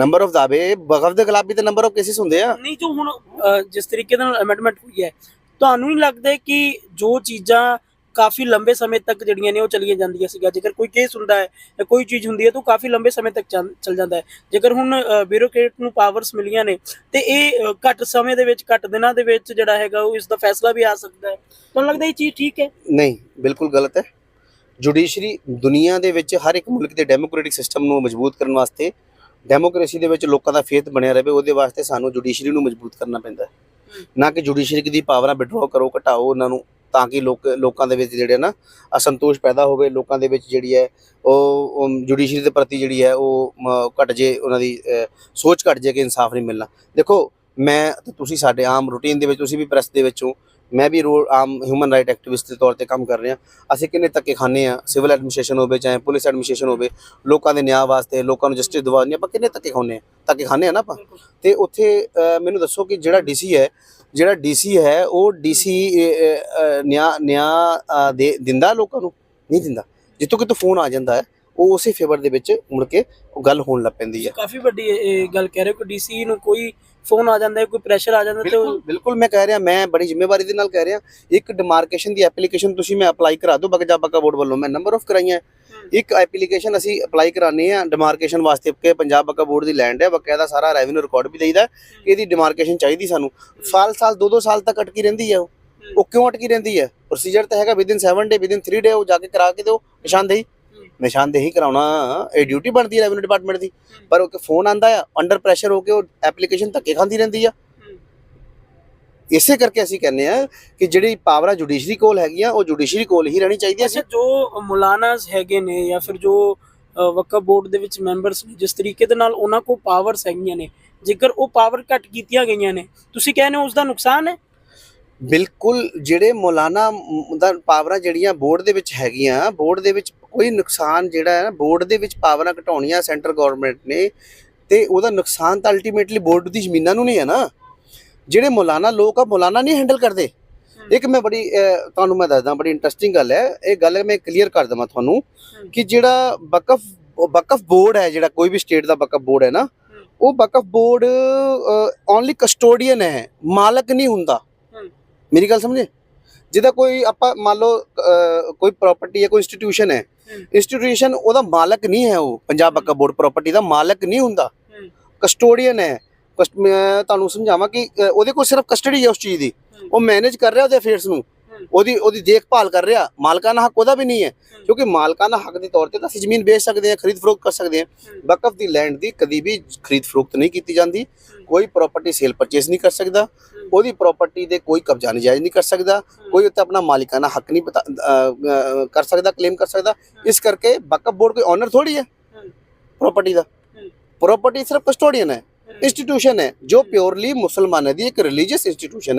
ਨੰਬਰ ਆਫ ਦਾਅਵੇ ਵਕਫ ਦੇ ਖਿਲਾਫ ਵੀ ਤਾਂ ਨੰਬਰ ਆਫ ਕੇਸਿਸ ਹੁੰਦੇ ਆ। ਨਹੀਂ ਜੋ ਹੁਣ ਅ, ਜਿਸ ਤਰੀਕੇ ਨਾਲ ਅਮੈਂਡਮੈਂਟ ਹੋਈ ਹੈ ਤੁਹਾਨੂੰ ਨਹੀਂ ਲੱਗਦਾ ਕਿ ਜੋ ਚੀਜ਼ਾਂ ਕਾਫੀ ਲੰਬੇ ਸਮੇਂ ਤੱਕ ਜਿਹੜੀਆਂ ਨੇ ਉਹ ਚਲੀਆਂ ਜਾਂਦੀਆਂ ਸੀਗਾ ਜੇਕਰ ਕੋਈ ਕੇਸ ਹੁੰਦਾ ਹੈ ਜਾਂ ਕੋਈ ਚੀਜ਼ ਹੁੰਦੀ ਹੈ ਤਾਂ ਉਹ ਕਾਫੀ ਲੰਬੇ ਸਮੇਂ ਤੱਕ ਚੱਲ ਚੱਲ ਜਾਂਦਾ ਹੈ। ਜੇਕਰ ਹੁਣ ਬਿਊਰੋਕਰੇਟ ਨੂੰ ਪਾਵਰਸ ਮਿਲੀਆਂ ਨੇ ਤੇ ਇਹ ਅ, ਘੱਟ ਸਮੇਂ ਦੇ ਵਿੱਚ ਘੱਟ ਦਿਨਾਂ ਦੇ ਵਿੱਚ ਜਿਹੜਾ ਹੈਗਾ ਉਹ ਇਸ ਦਾ ਫੈਸਲਾ ਵੀ ਆ ਸਕਦਾ ਹੈ। ਤੁਹਾਨੂੰ ਲੱਗਦਾ ਇਹ ਚੀਜ਼ ਠੀਕ ਹੈ? ਨਹੀਂ ਬਿਲਕੁਲ ਗਲਤ ਹੈ। ਜੁਡੀਸ਼ਰੀ ਦੁਨੀਆ ਦੇ ਵਿੱਚ ਹਰ ਇੱਕ ਮੁਲਕ ਦੇ ਡੈਮੋਕ੍ਰੈਟਿਕ ਸਿਸਟਮ ਨੂੰ ਮਜ਼ਬੂਤ ਕਰਨ ਵਾਸਤੇ ਡੈਮੋਕ੍ਰੇਸੀ ਦੇ ਵਿੱਚ ਲੋਕਾਂ ਦਾ ਫੇਥ ਬਣਿਆ ਰਹੇ ਉਹਦੇ ਵਾਸਤੇ ਸਾਨੂੰ ਜੁਡੀਸ਼ਰੀ ਨੂੰ ਮਜ਼ਬੂਤ ਕਰਨਾ ਪੈਂਦਾ ਹੈ। ਨਾ ਕਿ ਜੁਡੀਸ਼ਰੀ ਦੀ ਪਾਵਰਾਂ ਵਿਡਰਾਅ ਕਰੋ ਘਟਾਓ ਉਹਨਾਂ ਨੂੰ ਤਾਂ ਕਿ ਲੋਕ ਲੋਕਾਂ ਦੇ ਵਿੱਚ ਜਿਹੜੇ ਨਾ ਅਸੰਤੋਸ਼ ਪੈਦਾ ਹੋਵੇ ਲੋਕਾਂ ਦੇ ਵਿੱਚ ਜਿਹੜੀ ਹੈ ਉਹ ਜੁਡੀਸ਼ਰੀ ਦੇ ਪ੍ਰਤੀ ਜਿਹੜੀ ਹੈ ਉਹ ਘਟ ਜੇ ਉਹਨਾਂ ਦੀ ਸੋਚ ਘਟ ਜੇ ਕਿ ਇਨਸਾਫ ਨਹੀਂ ਮਿਲਣਾ ਦੇਖੋ ਮੈਂ ਤੇ ਤੁਸੀਂ ਸਾਡੇ ਆਮ ਰੂਟੀਨ ਦੇ ਵਿੱਚ ਤੁਸੀਂ ਵੀ ਪ੍ਰੈਸ ਦੇ ਵਿੱਚੋਂ ਮੈਂ ਵੀ ਰੋ ਆਮ ਹਿਊਮਨ ਰਾਈਟ ਐਕਟਿਵਿਸਟ ਦੇ ਤੌਰ ਤੇ ਕੰਮ ਕਰ ਰਿਹਾ। ਅਸੀਂ ਕਿੰਨੇ ਧੱਕੇ ਖਾਂਦੇ ਆ ਸਿਵਲ ਐਡਮਿਨਿਸਟ੍ਰੇਸ਼ਨ ਹੋਵੇ ਚਾਹੇ ਪੁਲਿਸ ਐਡਮਿਨਿਸਟ੍ਰੇਸ਼ਨ ਹੋਵੇ ਲੋਕਾਂ ਦੇ ਨਿਆਂ ਵਾਸਤੇ ਲੋਕਾਂ ਨੂੰ ਜਸਟਿਸ ਦਿਵਾਉਣੀ ਆਪਾਂ ਕਿੰਨੇ ਧੱਕੇ ਖਾਂਦੇ ਆ ਧੱਕੇ ਖਾਂਦੇ ਆ ਨਾ ਆਪਾਂ? ਤੇ ਉੱਥੇ ਮੈਨੂੰ ਦੱਸੋ ਕਿ ਜਿਹੜਾ ਡੀਸੀ ਹੈ ਜਿਹੜਾ ਡੀਸੀ ਹੈ ਉਹ ਡੀਸੀ ਨਿਆਂ ਨਿਆਂ ਦੇ ਦਿੰਦਾ ਲੋਕਾਂ ਨੂੰ? ਨਹੀਂ ਦਿੰਦਾ। ਜਿੱਥੋਂ ਕਿਤੋਂ ਫੋਨ ਆ ਜਾਂਦਾ ਹੈ ਉਹ ਉਸੇ ਫੇਵਰ ਦੇ ਵਿੱਚ ਮੁੜ ਕੇ ਉਹ ਗੱਲ ਹੋਣ ਲੱਗ ਪੈਂਦੀ ਹੈ। ਕਾਫੀ ਵੱਡੀ ਗੱਲ ਕਹਿ ਰਹੇ ਹੋ ਕਿ ਡੀਸੀ ਨੂੰ ਕੋਈ ਫੋਨ ਆ ਜਾਂਦਾ ਹੈ ਕੋਈ ਪ੍ਰੈਸ਼ਰ ਆ ਜਾਂਦਾ ਤੇ ਉਹ- ਬਿਲਕੁਲ ਬਿਲਕੁਲ ਮੈਂ ਕਹਿ ਰਿਹਾ ਮੈਂ ਬੜੀ ਜ਼ਿੰਮੇਵਾਰੀ ਦੇ ਨਾਲ ਕਹਿ ਰਿਹਾ ਇੱਕ ਡਿਮਾਰਕੇਸ਼ਨ ਦੀ ਐਪਲੀਕੇਸ਼ਨ ਤੁਸੀਂ ਮੈਂ ਅਪਲਾਈ ਕਰਾ ਦਿਓ ਬਗਜਾ ਬਕਾ ਬੋਰਡ ਵੱਲੋਂ ਮੈਂ ਨੰਬਰ ਆਫ ਕਰਾਈਆਂ। ਹੈ। ਇੱਕ ਐਪਲੀਕੇਸ਼ਨ ਅਸੀਂ ਅਪਲਾਈ ਕਰਾਉਂਦੇ ਆ ਡਿਮਾਰਕੇਸ਼ਨ ਵਾਸਤੇ ਕਿ ਪੰਜਾਬ ਬਕਾ ਬੋਰਡ ਦੀ ਲੈਂਡ ਹੈ ਬਕਾਇਦਾ ਸਾਰਾ ਰੈਵਨਿਊ ਰਿਕਾਰਡ ਵੀ ਦੇਈਦਾ ਕਿ ਇਹਦੀ ਡਿਮਾਰਕੇਸ਼ਨ ਚਾਹੀਦੀ ਸਾਨੂੰ। ਸਾਲ ਸਾਲ ਦੋ ਦੋ ਸਾਲ ਤੱਕ ਅਟਕੀ ਰਹਿੰਦੀ ਹੈ ਉਹ। ਉਹ ਕਿਉਂ ਅਟਕੀ ਰਹਿੰਦੀ ਹੈ? ਪ੍ਰੋਸੀਜਰ ਤਾਂ ਹੈਗਾ ਵਿਦਿਨ 7 ਡੇ ਵਿਦਿਨ 3 ਡੇ ਉਹ ਜਾ ਕੇ ਕਰਾ ਕੇ ਦਿਓ ਨਿਸ਼ਾਨਦੇਹੀ ਨਿਸ਼ਾਨਦੇਹੀ ਕਰਾਉਣਾ ਇਹ ਡਿਊਟੀ ਬਣਦੀ ਹੈ ਰੈਵਨਿਊ ਡਿਪਾਰਟਮੈਂਟ ਦੀ। ਪਰ ਉਹ ਫੋਨ ਆਂਦਾ ਆ ਅੰਡਰ ਪ੍ਰੈਸ਼ਰ ਹੋ ਕੇ ਉਹ ਐਪਲੀਕੇਸ਼ਨ ਧੱਕੇ ਖਾਂਦੀ ਰਹਿੰਦੀ ਆ। ਇਸੇ ਕਰਕੇ ਅਸੀਂ ਕਹਿੰਦੇ ਆ ਕਿ ਜਿਹੜੀ ਪਾਵਰਾਂ ਜੁਡੀਸ਼ਰੀ ਕੋਲ ਹੈਗੀਆਂ ਉਹ ਜੁਡੀਸ਼ਰੀ ਕੋਲ ਹੀ ਰਹਿਣੀ ਚਾਹੀਦੀ ਅੱਛਾ ਸੀ ਜੋ ਮੁਲਾਨਾਸ ਹੈਗੇ ਨੇ ਜਾਂ ਫਿਰ ਜੋ ਵਕਫ ਬੋਰਡ ਦੇ ਵਿੱਚ ਮੈਂਬਰਸ ਨੇ ਜਿਸ ਤਰੀਕੇ ਦੇ ਨਾਲ ਉਹਨਾਂ ਕੋਲ ਪਾਵਰਸ ਹੈਗੀਆਂ ਨੇ ਜੇਕਰ ਉਹ ਪਾਵਰ ਘੱਟ ਕੀਤੀਆਂ ਗਈਆਂ ਨੇ ਤੁਸੀਂ ਕਹਿੰਦੇ ਹੋ ਉਸ ਦਾ ਨੁਕਸਾਨ ਹੈ? ਬਿਲਕੁਲ ਜਿਹੜੇ ਮੌਲਾਨਾ ਦਾ ਪਾਵਰਾਂ ਜਿਹੜੀਆਂ ਬੋਰਡ ਦੇ ਵਿੱਚ ਹੈਗੀਆਂ ਬੋਰਡ ਦੇ ਵਿੱਚ ਕੋਈ ਨੁਕਸਾਨ ਜਿਹੜਾ ਹੈ ਨਾ ਬੋਰਡ ਦੇ ਵਿੱਚ ਪਾਵਰਾਂ ਘਟਾਉਣੀਆਂ ਸੈਂਟਰ ਗਵਰਨਮੈਂਟ ਨੇ ਤੇ ਉਹਦਾ ਨੁਕਸਾਨ ਤਾਂ ਅਲਟੀਮੇਟਲੀ ਬੋਰਡ ਦੀ ਜ਼ਮੀਨਾਂ ਨੂੰ ਨਹੀਂ ਹੈ ਨਾ। ਜਿਹੜੇ ਮੌਲਾਨਾ ਲੋਕ ਆ ਮੌਲਾਨਾ ਨਹੀਂ ਹੈਂਡਲ ਕਰਦੇ। ਇੱਕ ਮੈਂ ਬੜੀ ਤੁਹਾਨੂੰ ਮੈਂ ਦੱਸਦਾ ਬੜੀ ਇੰਟਰਸਟਿੰਗ ਗੱਲ ਹੈ। ਇਹ ਗੱਲ ਮੈਂ ਕਲੀਅਰ ਕਰ ਦਵਾਂ ਤੁਹਾਨੂੰ ਕਿ ਜਿਹੜਾ ਵਕਫ ਵਕਫ ਬੋਰਡ ਹੈ ਜਿਹੜਾ ਕੋਈ ਵੀ ਸਟੇਟ ਦਾ ਵਕਫ ਬੋਰਡ ਹੈ ਨਾ ਉਹ ਵਕਫ ਬੋਰਡ ਓਨਲੀ ਕਸਟੋਡੀਅਨ ਹੈ ਮਾਲਕ ਨਹੀਂ ਹੁੰਦਾ। ਮੇਰੀ ਗੱਲ ਸਮਝੇ? ਜਿਹਦਾ ਕੋਈ ਆਪਾਂ ਮੰਨ ਲਓ ਕੋਈ ਪ੍ਰਾਪਰਟੀ ਹੈ ਕੋਈ ਇੰਸਟੀਟਿਊਸ਼ਨ ਹੈ। ਇੰਸਟੀਟਿਊਸ਼ਨ ਉਹਦਾ ਮਾਲਕ ਨਹੀਂ ਹੈ ਉਹ ਪੰਜਾਬ ਵਕਫ ਬੋਰਡ ਪ੍ਰਾਪਰਟੀ ਦਾ ਮਾਲਕ ਨਹੀਂ ਹੁੰਦਾ। ਕਸਟੋਡੀਅਨ ਹੈ ਮੈਂ ਤੁਹਾਨੂੰ ਸਮਝਾਵਾਂ ਕਿ ਉਹਦੇ ਕੋਲ ਸਿਰਫ ਕਸਟਡੀ ਹੈ ਉਸ ਚੀਜ਼ ਦੀ। ਉਹ ਮੈਨੇਜ ਕਰ ਰਿਹਾ ਉਹਦੇ ਅਫੇਅਰਸ ਨੂੰ। ਉਹਦੀ ਉਹਦੀ ਦੇਖਭਾਲ ਕਰ ਰਿਹਾ ਮਾਲਕਾਨਾ ਹੱਕ ਉਹਦਾ ਵੀ ਨਹੀਂ ਹੈ, ਕਿਉਂਕਿ ਮਾਲਕਾਨਾ ਹੱਕ ਦੇ ਤੌਰ ਤੇ ਤਾਂ ਅਸੀਂ ਜ਼ਮੀਨ ਵੇਚ ਸਕਦੇ ਹਾਂ, ਖਰੀਦ ਫਰੋਖਤ ਕਰ ਸਕਦੇ ਹਾਂ ਹਮ। ਵਕਫ ਦੀ ਲੈਂਡ ਦੀ ਕਦੀ ਵੀ ਖਰੀਦ ਫਰੋਖਤ ਨਹੀਂ ਕੀਤੀ ਜਾਂਦੀ, ਕੋਈ ਪ੍ਰਾਪਰਟੀ ਸੇਲ ਪਰਚੇਸ ਨਹੀਂ ਕਰ ਸਕਦਾ, ਉਹਦੀ ਪ੍ਰਾਪਰਟੀ ਦੇ ਕੋਈ ਕਬਜ਼ਾ ਨਜਾਇਜ਼ ਨਹੀਂ ਕਰ ਸਕਦਾ, ਕੋਈ ਉੱਤੇ ਆਪਣਾ ਮਾਲਿਕਾਨਾ ਹੱਕ ਨਹੀਂ ਬਤਾ- ਕਰ ਸਕਦਾ ਕਲੇਮ ਕਰ ਸਕਦਾ, ਇਸ ਕਰਕੇ ਵਕਫ ਬੋਰਡ ਕੋਈ ਓਨਰ ਥੋੜੀ ਹੈ ਪ੍ਰਾਪਰਟੀ ਦਾ ਪ੍ਰਾਪਰਟੀ ਸਿਰਫ ਕਸਟੋਡੀਅਨ ਹੈ ਇੰਸਟੀਟਿਊਸ਼ਨ ਹੈ, ਜੋ ਪਿਓਰਲੀ ਮੁਸਲਮਾਨਾਂ ਦੀ ਇੱਕ ਰਿਲੀਜੀਅਸ ਇੰਸਟੀਟਿਊਸ਼ਨ ਹੈ